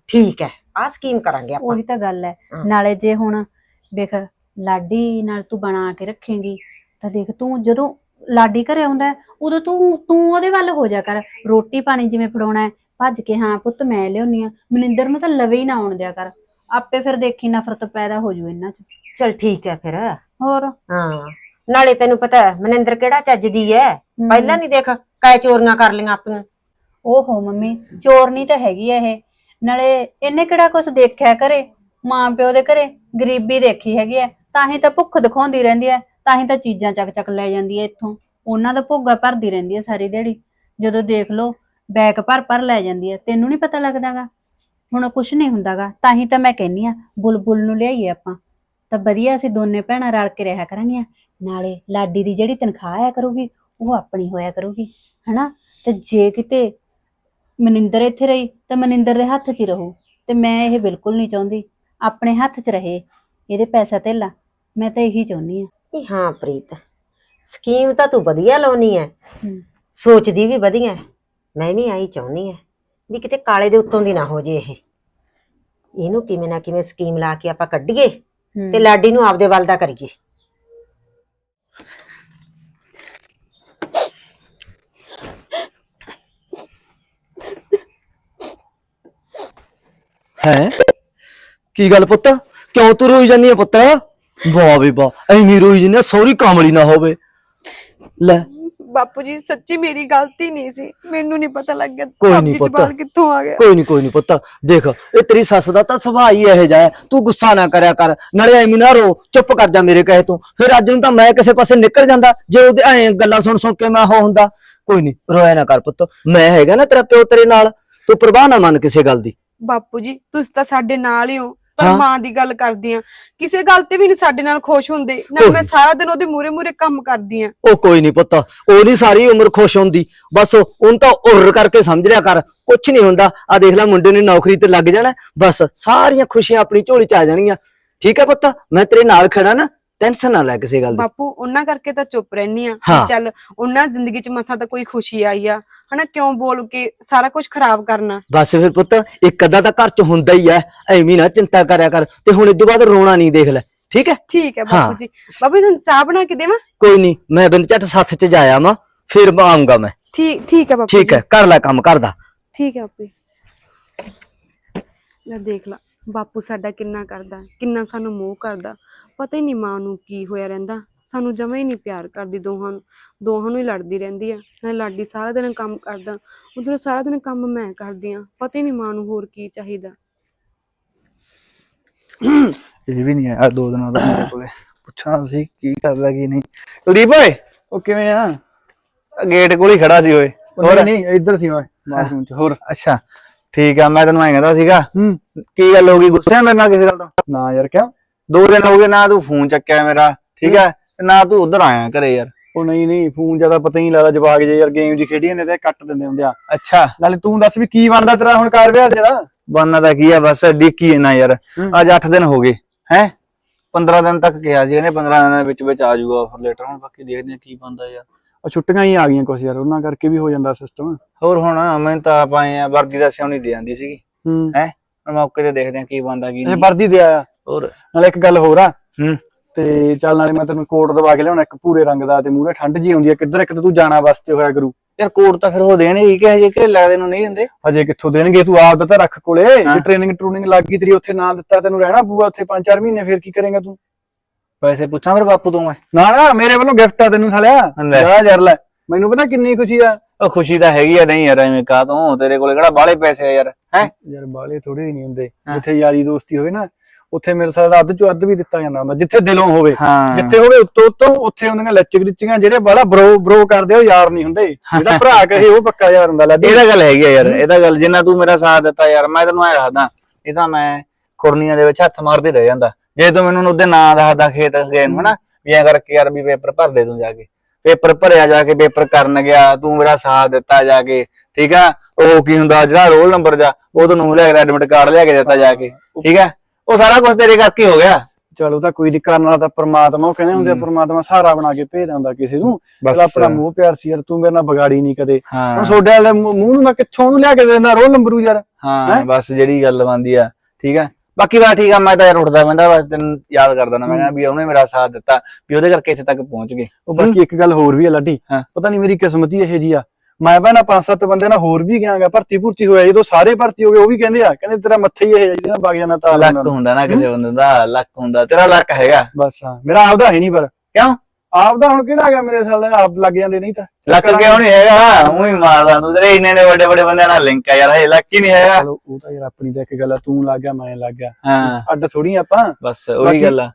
ਠੀਕ ਹੈ ਆਹ ਸਕੀਮ ਕਰਾਂਗੇ ਆਪਾਂ। ਉਹੀ ਤਾਂ ਗੱਲ ਹੈ। ਨਾਲੇ ਜੇ ਹੁਣ ਵੇਖ ਲਾਡੀ ਨਾਲ ਤੂੰ ਬਣਾ ਕੇ ਰੱਖੇਂਗੀ ਤਾਂ ਦੇਖ ਤੂੰ ਜਦੋਂ ਲਾਡੀ ਘਰੇ ਆਉਂਦਾ ਉਦੋਂ ਤੂੰ ਤੂੰ ਉਹਦੇ ਵੱਲ ਹੋ ਜਾ ਕਰ। ਰੋਟੀ ਪਾਣੀ ਜਿਵੇਂ ਫੜਾਉਣਾ ਹੈ ਭੱਜ ਕੇ ਹਾਂ ਪੁੱਤ ਮੈਂ ਲਿਆਉਣੀ ਆ। ਮਨਿੰਦਰ ਨੂੰ ਤਾਂ ਲਵੇ ਹੀ ਨਾ ਆਉਣ ਦਿਆ ਕਰ। ਆਪੇ ਫਿਰ ਦੇਖੀ ਨਫ਼ਰਤ ਪੈਦਾ ਹੋ ਜੂ ਇਹਨਾਂ 'ਚ। ਚਲ ਠੀਕ ਹੈ ਫਿਰ। ਹੋਰ? ਹਾਂ। ਨਾਲੇ ਤੈਨੂੰ ਪਤਾ ਹੈ, ਮਨਿੰਦਰ ਕਿਹੜਾ ਚੱਜਦੀ ਹਮ। ਪਹਿਲਾਂ ਨਹੀਂ ਦੇਖ ਕੈ ਚੋਰੀਆਂ ਕਰ ਲਈਆਂ ਆਪਣੀਆਂ। ਓਹੋ ਮੰਮੀ ਚੋਰਨੀ ਤਾਂ ਹੈਗੀ ਆ ਇਹ। ਨਾਲੇ ਇਹਨੇ ਕਿਹੜਾ ਕੁਝ ਦੇਖਿਆ ਕਰੇ ਮਾਂ ਪਿਓ ਦੇ ਘਰੇ ਗਰੀਬੀ ਦੇਖੀ ਹੈਗੀ ਐ। ਤਾਂ ਹੀ ਤਾਂ ਭੁੱਖ ਦਿਖਾਉਂਦੀ ਰਹਿੰਦੀ ਐ। ਤਾਂ ਹੀ ਤਾਂ ਚੀਜ਼ਾਂ ਚੱਕ ਚੱਕ ਲੈ ਜਾਂਦੀ ਐ ਇੱਥੋਂ। ਉਹਨਾਂ ਦਾ ਭੋਗਾ ਭਰਦੀ ਰਹਿੰਦੀ ਐ ਸਾਰੀ ਦਿਹਾੜੀ। ਜਦੋਂ ਦੇਖ ਲਓ ਬੈਗ ਭਰ ਭਰ ਲੈ ਜਾਂਦੀ ਐ ਤੈਨੂੰ ਨਹੀਂ ਪਤਾ ਲੱਗਦਾਗਾ। ਹੁਣ ਕੁਝ ਨਹੀਂ ਹੁੰਦਾਗਾ ਤਾਂ ਹੀ ਤਾਂ ਮੈਂ ਕਹਿੰਨੀ ਆ ਬੁਲਬੁਲ ਨੂੰ ਲਿਆਈਏ ਆਪਾਂ। ਤਾਂ ਵਧੀਆ ਅਸੀਂ ਦੋਨੇ ਭੈਣਾਂ ਰਲ ਕੇ ਰਿਹਾ ਕਰਾਂਗੀਆਂ। ਨਾਲੇ ਲਾਡੀ ਦੀ ਜਿਹੜੀ ਤਨਖਾਹ ਆਇਆ ਕਰੂਗੀ ਉਹ ਆਪਣੀ ਹੋਇਆ ਕਰੂਗੀ ਹਨਾ? ਤੇ ਜੇ ਕਿਤੇ ਮਨਿੰਦਰ ਇੱਥੇ ਰਹੀ ਤਾਂ ਮਨਿੰਦਰ ਦੇ ਹੱਥ 'ਚ ਹੀ ਰਹੂ। ਤੇ ਮੈਂ ਇਹ ਬਿਲਕੁਲ ਨਹੀਂ ਚਾਹੁੰਦੀ ਆਪਣੇ ਹੱਥ 'ਚ ਰਹੇ ਇਹਦੇ ਪੈਸਾ ਧੇਲਾ। ਮੈਂ ਤਾਂ ਇਹੀ ਚਾਹੁੰਦੀ ਆ। ਨਹੀਂ ਹਾਂ ਪ੍ਰੀਤ ਸਕੀਮ ਤਾਂ ਤੂੰ ਵਧੀਆ ਲਾਉਣੀ ਹੈ। ਹਮ। ਸੋਚਦੀ ਵੀ ਵਧੀਆ ਹੈ ਮੈਂ ਵੀ ਆਈ ਚਾਹੁੰਦੀ ਹੈ ਵੀ ਕਿਤੇ ਕਾਲੇ ਦੇ ਉੱਤੋਂ ਦੀ ਨਾ ਹੋ ਜੇ ਇਹ। ਇਹਨੂੰ ਕਿਵੇਂ ਨਾ ਕਿਵੇਂ ਸਕੀਮ ਲਾ ਕੇ ਆਪਾਂ ਕੱਢੀਏ ਤੇ ਲਾਡੀ ਨੂੰ ਆਪਦੇ ਵੱਲ ਦਾ ਕਰੀਏ। ਹੈ? ਕੀ ਗੱਲ ਪੁੱਤ? ਕਿਉਂ ਤੂੰ ਰੋਈ ਜਾਨੀ ਹੈ ਪੁੱਤ? ਵਾਹ ਵੀ ਵਾਹ ਐਵੇਂ ਰੋਈ ਜੰਨੀ ਸੌਰੀ ਕਾਮਲੀ ਨਾ ਹੋਵੇ। ਲੈ ਬਾਪੂ ਜੀ ਸੱਚੀ ਮੇਰੀ ਗਲਤੀ ਨਹੀਂ ਸੀ। ਮੈਨੂੰ ਨਹੀਂ ਪਤਾ ਲੱਗਿਆ ਕੋਈ ਨਹੀਂ ਪੁੱਤ। ਕਿੱਥੋਂ ਆ ਗਿਆ। ਕੋਈ ਨਹੀਂ ਕੋਈ ਨਹੀਂ ਪੁੱਤ। ਦੇਖ ਇਹ ਤੇਰੀ ਸੱਸ ਦਾ ਤਾਂ ਸੁਭਾਅ ਹੀ ਇਹੋ ਜਿਹਾ ਹੈ। ਤੂੰ ਗੁੱਸਾ ਨਾ ਕਰਿਆ ਕਰ। ਨਾਲੇ ਐਵੇਂ ਨਾ ਰੋ। ਚੁੱਪ ਕਰ ਜਾ ਮੇਰੇ ਕਹੇ ਤੋਂ। ਫਿਰ ਅੱਜ ਨੂੰ ਤਾਂ ਮੈਂ ਕਿਸੇ ਪਾਸੇ ਨਿਕਲ ਜਾਂਦਾ। ਜੇ ਉਹਦੇ ਐਂ ਗੱਲਾਂ ਸੁਣ ਸੁਣ ਕੇ ਮੈਂ ਉਹ ਹੁੰਦਾ। ਕੋਈ ਨਹੀਂ ਰੋਇਆ ਨਾ ਕਰ ਪੁੱਤ। ਮੈਂ ਹੈਗਾ ਨਾ ਤੇਰਾ ਪਿਓ ਤੇਰੇ ਨਾਲ। ਤੂੰ ਪਰਵਾਹ ਨਾ ਮੰਨ ਕਿਸੇ ਗੱਲ ਦੀ। ਬਾਪੂ ਜੀ ਤੁਸੀਂ ਤਾਂ ਸਾਡੇ ਨਾਲ ਹੀ ਹੋ। ਪਰ। ਮਾਂ ਦੀ ਗੱਲ ਕਰਦੀ ਆ। ਕਿਸੇ ਗੱਲ ਤੇ ਵੀ ਨਹੀਂ ਸਾਡੇ ਨਾਲ ਖੁਸ਼ ਹੁੰਦੇ। ਨਾ ਮੈਂ ਸਾਰਾ ਦਿਨ ਉਹਦੇ ਮੂਰੇ ਮੂਰੇ ਕੰਮ ਕਰਦੀ ਆ। ਉਹ ਕੋਈ ਨਹੀਂ ਪੁੱਤ ਉਹ ਨਹੀਂ ਸਾਰੀ ਉਮਰ ਖੁਸ਼ ਹੁੰਦੀ। ਬਸ ਉਹਨੂੰ ਤਾਂ ਉਰ ਕਰਕੇ ਸਮਝ ਲਿਆ ਕਰ ਕੁਛ ਨਹੀਂ ਹੁੰਦਾ। ਆ ਦੇਖ ਲੈ ਮੁੰਡੇ ਨੇ ਨੌਕਰੀ ਤੇ ਲੱਗ ਜਾਣਾ। ਬਸ ਸਾਰੀਆਂ ਖੁਸ਼ੀਆਂ ਆਪਣੀ ਝੋਲੀ ਚ ਆ ਜਾਣਗੀਆਂ ਠੀਕ ਹੈ ਪੁੱਤ ਮੈਂ ਤੇਰੇ ਨਾਲ ਖੜਾ ਨਾ ਟੈਨਸ਼ਨ ਨਾ ਲੈ ਕਿਸੇ ਗੱਲ ਦੀ। ਬਾਪੂ ਉਹਨਾਂ ਕਰਕੇ ਤਾਂ ਚੁੱਪ ਰਹਿਨੀ ਆ। ਚੱਲ ਉਹਨਾਂ ਜ਼ਿੰਦਗੀ ਚ ਮਸਾ ਤਾਂ ਕੋਈ ਖੁਸ਼ੀ ਆਈ ਆ। ਹਨਾ ਕਿਉਂ ਬੋਲ ਕੇ ਸਾਰਾ ਕੁਝ ਖਰਾਬ ਕਰਨਾ? ਬਸ ਫਿਰ ਪੁੱਤ ਇੱਕ ਅੱਧਾ ਤਾਂ ਘਰ ਚ ਹੁੰਦਾ ਹੀ ਐ ਐਵੇਂ ਨਾ ਚਿੰਤਾ ਕਰਿਆ ਕਰ। ਤੇ ਹੁਣ ਇਦੋਂ ਬਾਅਦ ਰੋਣਾ ਨਹੀਂ ਦੇਖ ਲੈ ਠੀਕ ਹੈ? ਠੀਕ ਹੈ ਹਾਂ। ਬਾਪੂ ਜੀ। ਬਾਪੂ ਜੀ ਤੁਹਾਨੂੰ ਚਾਹ ਬਣਾ ਕੇ ਦੇਵਾਂ? ਕੋਈ ਨਹੀਂ ਮੈਂ ਬਿੰਦ ਝੱਟ ਸੱਥ ਚ ਜਾਇਆ ਮਾਂ ਫਿਰ ਆਉਂਗਾ ਮੈਂ। ਠੀਕ ਠੀਕ ਹੈ ਬਾਪੂ ਠੀਕ ਜੀ। ਹੈ ਕਰ ਲੈ ਕੰਮ ਕਰਦਾ ਠੀਕ ਹੈ ਆਪੇ ਲੈ ਦੇਖ ਲਾ ਬਾਪੂ ਸਾਡਾ ਕਿੰਨਾ ਕਰਦਾ ਕਿੰਨਾ ਸਾਨੂੰ ਮੋਹ ਕਰਦਾ। ਪਤਾ ਹੀ ਨਹੀਂ ਮਾਂ ਨੂੰ ਕੀ ਹੋਇਆ ਰਹਿੰਦਾ। ਸਾਨੂੰ ਜਮਾ ਹੀ ਨਹੀਂ ਪਿਆਰ ਕਰਦੀ ਦੋਹਾਂ ਨੂੰ ਦੋਹਾਂ ਨੂੰ ਹੀ ਲੜਦੀ ਰਹਿੰਦੀ ਆ। ਨਾ ਲਾਡੀ ਸਾਰਾ ਦਿਨ ਕੰਮ ਕਰਦਾ ਉਧਰ ਸਾਰਾ ਦਿਨ ਕੰਮ ਮੈਂ ਕਰਦੀ ਆ ਪਤਾ ਹੀ ਨਹੀਂ ਮਾਂ ਨੂੰ ਹੋਰ ਕੀ ਚਾਹੀਦਾ। ਇਹ ਵੀ ਨਹੀਂ ਆਇਆ ਦੋ ਦਿਨਾਂ ਦਾ ਮੇਰੇ ਕੋਲੇ। ਪੁੱਛਾਂ ਸੀ ਕੀ ਕਰਦਾ ਕੀ ਨਹੀਂ। ਕੁਲਦੀਪ ਓਏ ਉਹ ਕਿਵੇਂ ਆ? ਗੇਟ ਕੋਲ ਹੀ ਖੜਾ ਸੀ ਓਏ। ਹੋਰ? ਨਹੀਂ ਇੱਧਰ ਸੀ ਮੈਂ ਬਾਥਰੂਮ ਚ ਹੋਰ। ਅੱਛਾ ਠੀਕ ਆ ਮੈਂ ਤੈਨੂੰ ਐਂ ਕਹਿੰਦਾ ਸੀਗਾ ਹੂੰ। ਕੀ ਗੱਲ ਹੋ ਗਈ ਗੁੱਸੇ ਆ ਮੇਰੇ ਨਾਲ ਕਿਸੇ ਗੱਲ ਤੋਂ? ਨਾ ਯਾਰ ਕਿਉਂ? ਦੋ ਦਿਨ ਹੋ ਗਏ ਨਾ ਤੂੰ ਫੋਨ ਚੱਕਿਆ ਮੇਰਾ ਠੀਕ ਆ? ਤੇ ਨਾ ਤੂੰ ਉਧਰ ਆਇਆ ਘਰੇ ਯਾਰ। ਉਹ ਨਹੀਂ ਨਹੀਂ ਫੋਨ ਜ਼ਿਆਦਾ ਪਤਾ ਹੀ ਲੱਗਦਾ ਜਵਾਕ ਜੇ ਯਾਰ ਗੇਮ ਜੀ ਖੇਡੀ ਨੇ ਤੇ ਕੱਟ ਦਿੰਦੇ ਹੁੰਦੇ ਆ। ਅੱਛਾ। ਨਾਲੇ ਤੂੰ ਦੱਸ ਵੀ ਕੀ ਬਣਦਾ ਤੇਰਾ ਹੁਣ ਕਾਰ ਵਿਆਹ ਦਾ ਬਾਨਾ ਦਾ ਕੀ ਆ ਬਸ ਡਿੱਕੀ ਨਾ ਯਾਰ। ਅੱਜ 8 ਦਿਨ ਹੋ ਗਏ। ਹੈ? 15 ਦਿਨ ਤੱਕ ਕਿਹਾ ਸੀ ਇਹਨੇ 15 ਦਿਨਾਂ ਦੇ ਵਿੱਚ ਵਿੱਚ ਆ ਜਾਊਗਾ ਆਫਰ ਲੈਟਰ ਹੁਣ ਬਾਕੀ ਦੇਖਦੇ ਆ ਕੀ ਬੰਦਾ ਯਾਰ। ਉਹ ਛੁੱਟੀਆਂ ਹੀ ਆ ਗਈਆਂ ਕੁਛ ਯਾਰ ਉਹਨਾਂ ਕਰਕੇ ਵੀ ਹੋ ਜਾਂਦਾ ਸਿਸਟਮ ਹੋਰ ਹੁਣ ਮੈਂ ਤਾਂ ਆਪ ਆਏ ਆ ਵਰਦੀ ਦਾ ਸਿਉਣੀ ਦੇ ਆਂਦੀ ਸੀਗੀ। ਹੂੰ। ਮੌਕੇ ਤੇ ਦੇਖਦੇ ਆ ਕੀ ਬੰਦਾ ਕੀ ਇਹ ਨਹੀਂ। ਵਰਦੀ ਦੇ ਆਇਆ। ਹੋਰ? ਨਾਲੇ ਇੱਕ ਗੱਲ ਹੋਰ ਆ। ਹੂੰ। ਤੇ ਚੱਲ ਨਾਲੇ ਮੈਂ ਤੈਨੂੰ ਕੋਟ ਦਵਾ ਕੇ ਲਿਆਉਣਾ ਇੱਕ ਪੂਰੇ ਰੰਗ ਦਾ ਤੇ ਮੂਹਰੇ ਠੰਡ ਜੀ ਆਉਂਦੀ ਆ ਕਿੱਧਰ ਇੱਕ ਤੇ ਤੂੰ ਜਾਣਾ ਵਾਸਤੇ ਹੋਇਆ ਕਰੂ। ਯਾਰ ਕੋਡ ਤਾਂ ਫਿਰ ਉਹ ਦੇਣਗੇ ਹੀ ਕਿ ਹਜੇ ਕਿ ਲੱਗਦੇ ਨੂੰ ਨਹੀਂ ਦਿੰਦੇ? ਹਜੇ ਕਿੱਥੋਂ ਦੇਣਗੇ ਤੂੰ ਆਪ ਦਾ ਤਾਂ ਰੱਖ ਕੋਲੇ। ਜੇ ਟ੍ਰੇਨਿੰਗ ਟਰੂਨਿੰਗ ਲੱਗ ਗਈ ਤੇਰੀ ਉੱਥੇ ਨਾ ਦਿੱਤਾ ਤੈਨੂੰ ਰਹਿਣਾ ਪਊਗਾ ਉੱਥੇ 5-4 ਮਹੀਨੇ ਫਿਰ ਕੀ ਕਰੇਗਾ ਤੂੰ? ਪੈਸੇ ਪੁੱਛਾਂ ਫਿਰ ਬਾਪੂ ਤੋਂ ਮੈਂ। ਨਾ ਨਾ ਮੇਰੇ ਵੱਲੋਂ ਗਿਫਟ ਆ ਤੈਨੂੰ ਸਾਲਿਆ ਲੈ। ਜਾ ਯਾਰ ਲੈ। ਮੈਨੂੰ ਪਤਾ ਕਿੰਨੀ ਖੁਸ਼ੀ ਆ। ਉਹ ਖੁਸ਼ੀ ਤਾਂ ਹੈਗੀ ਆ ਨਹੀਂ ਯਾਰ ਐਵੇਂ ਕਾ ਤੂੰ ਤੇਰੇ ਕੋਲੇ ਕਿਹੜਾ ਬਾਹਲੇ ਪੈਸੇ ਆ ਯਾਰ ਹੈ? ਯਾਰ ਬਾਲੇ ਥੋੜੇ ਨਹੀਂ ਹੁੰਦੇ। ਜਿੱਥੇ ਯਾਰੀ ਦੋਸਤੀ ਹੋਵੇ ਨਾ ਉੱਥੇ ਮੇਰੇ ਦਾ ਅੱਧ ਚੋਂ ਅੱਧ ਵੀ ਦਿੱਤਾ ਜਾਂਦਾ ਹੁੰਦਾ ਜਿੱਥੇ ਦਿਲੋਂ ਹੋਵੇ। ਜਿੱਥੇ ਹੋਵੇ ਉੱਤੋਂ ਉੱਤੋਂ ਉੱਥੇ ਉਹਨਾਂ ਲੱਚਕ ਲਿਚੀਆਂ ਜਿਹੜੇ ਬਾਲਾ ਬਰੋ ਬਰੋ ਕਰਦੇ ਆ, ਉਹ ਯਾਰ ਨਹੀਂ ਹੁੰਦੇ। ਜਿਹੜਾ ਭਰਾ ਕਹੇ ਉਹ ਪੱਕਾ ਯਾਰ ਹੁੰਦਾ ਲੱਡੀ। ਇਹਦਾ ਗੱਲ ਹੈਗੀ ਆ ਯਾਰ ਇਹਦਾ ਗੱਲ ਜਿੰਨਾ ਤੂੰ ਮੇਰਾ ਸਾਥ ਦਿੱਤਾ ਯਾਰ ਮੈਂ ਤੈਨੂੰ ਐ ਦੱਸਦਾ ਇਹ ਤਾਂ ਮੈਂ ਕੁਰਨੀਆਂ ਦੇ ਵਿੱਚ ਹੱਥ ਮਾਰਦੇ ਰਹਿ ਜਾਂਦਾ। ਜੇ ਤੂੰ ਮੈਨੂੰ ਉਹਦੇ ਨਾਂ ਦੱਸਦਾ ਖੇਤ ਗਏ ਨੂੰ ਹਨਾ ਵੀ ਐਂ ਕਰਕੇ ਯਾਰ ਵੀ ਪੇਪਰ ਭਰ ਦੇ ਤੂੰ ਜਾ ਕੇ। ਪੇਪਰ ਭਰਿਆ ਜਾ ਕੇ ਪੇਪਰ ਕਰਨ ਗਿਆ ਤੂੰ ਮੇਰਾ ਸਾਥ ਦਿੱਤਾ ਜਾ ਕੇ ਠੀਕ ਆ? ਉਹ ਕੀ ਹੁੰਦਾ ਜਿਹੜਾ ਰੋਲ ਨੰਬਰ ਜਾ ਉਹ ਤੁਹਾਨੂੰ ਲੈ ਕੇ ਐਡਮਿਟ ਕਾਰਡ ਲਿਆ ਕੇ ਦਿੱਤਾ ਜਾ ਕੇ ਠੀਕ ਹੈ ਉਹ ਸਾਰਾ ਕੁਝ ਤੇਰੇ ਕਰਕੇ ਹੋ ਗਿਆ। ਚਲੋ ਤਾਂ ਕੋਈ ਕਰਨ ਵਾਲਾ ਤਾਂ ਪ੍ਰਮਾਤਮਾ ਉਹ ਕਹਿੰਦੇ ਹੁੰਦੇ ਆ। ਪ੍ਰਮਾਤਮਾ ਸਹਾਰਾ ਬਣਾ ਕੇ ਭੇਜ ਦਿੰਦਾ ਕਿਸੇ ਨੂੰ। ਬਸ। ਆਪਣਾ ਮੂੰਹ ਪਿਆਰ ਸੀ ਯਾਰ ਤੂੰ ਮੇਰੇ ਨਾਲ ਵਿਗਾੜੀ ਨਹੀਂ ਕਦੇ। ਹੁਣ ਸੋਡੇ ਵਾਲੇ ਮੂੰਹ ਨੂੰ ਮੈਂ ਕਿੱਥੋਂ ਉਹਨੂੰ ਲਿਆ ਕੇ ਦੇ ਦਿੰਦਾ ਰੋਲ ਨੰਬਰੂ ਯਾਰ। ਹਾਂ? ਬਸ ਜਿਹੜੀ ਗੱਲ ਬੰਦੀ ਆ ਠੀਕ ਹੈ ਬਾਕੀ ਬਾਤ ਠੀਕ ਆ ਮੈਂ ਤਾਂ ਯਾਰ ਉੱਠਦਾ ਬੰਦਾ ਬਸ ਤੈਨੂੰ ਯਾਦ ਕਰਦਾ ਨਾ ਮੈਂ ਕਿਹਾ ਵੀ ਉਹਨੇ ਮੇਰਾ ਸਾਥ ਦਿੱਤਾ ਵੀ ਉਹਦੇ ਕਰਕੇ ਇੱਥੇ ਤੱਕ ਪਹੁੰਚ ਗਏ। ਉਹ ਬਾਕੀ ਇੱਕ ਗੱਲ ਹੋਰ ਵੀ ਹੈ ਲੱਡੀ। ਪਤਾ ਨਹੀਂ ਮੇਰੀ ਕਿਸਮਤ ਹੀ ਇਹੋ ਜੀ ਆ। ਮੈਂ ਪਹਿਲਾਂ ਪੰਜ ਸੱਤ ਬੰਦੇ ਨਾਲ ਹੋਰ ਵੀ ਗਿਆਗਾ ਭਰਤੀ ਭੁਰਤੀ ਹੋਇਆ ਜਦੋਂ ਸਾਰੇ ਭਰਤੀ ਹੋ ਗਏ ਉਹ ਵੀ ਕਹਿੰਦੇ ਆ ਕਹਿੰਦੇ ਤੇਰਾ ਮੱਥਾ ਹੀ ਇਹ ਜਿਹਨਾਂ ਵਗ ਜਾਣਾ ਤਾਂ ਲੱਕ ਹੁੰਦਾ ਨਾ ਕਿਸੇ ਬੰਦੇ ਦਾ ਲੱਕ ਹੁੰਦਾ ਤੇਰਾ ਲੱਕ ਹੈਗਾ। ਬਸ ਹਾਂ ਮੇਰਾ ਆਪਦਾ ਹੈ ਨਹੀਂ ਪਰ। ਕਿਉਂ? ਆਪਦਾ ਹੁਣ ਕਿਹੜਾ ਹੈਗਾ ਮੇਰੇ ਸਾਲ ਦਾ ਆਪ ਲੱਗ ਜਾਂਦੇ ਨਹੀਂ ਤਾਂ। ਲੱਕ ਕਿਉਂ ਨਹੀਂ ਹੈਗਾ? ਉਹੀ ਮਾਰਦਾ ਤੂੰ ਤੇਰੇ ਇੰਨੇ ਨੇ ਵੱਡੇ ਵੱਡੇ ਬੰਦਿਆਂ ਨਾਲ ਲਿੰਕ ਆ ਯਾਰ ਇਹ ਲੱਕ ਹੀ ਨਹੀਂ ਹੈਗਾ। ਚਲੋ ਉਹ ਤਾਂ ਯਾਰ ਆਪਣੀ ਤਾਂ ਇੱਕ ਗੱਲ ਆ ਤੂੰ ਲੱਗ ਗਿਆ ਮੈਂ ਲੱਗ ਗਿਆ। ਹਾਂ। ਅੱਡ ਥੋੜੀ ਆਪਾਂ। ਬਸ ਉਹੀ ਗੱਲ ਆ।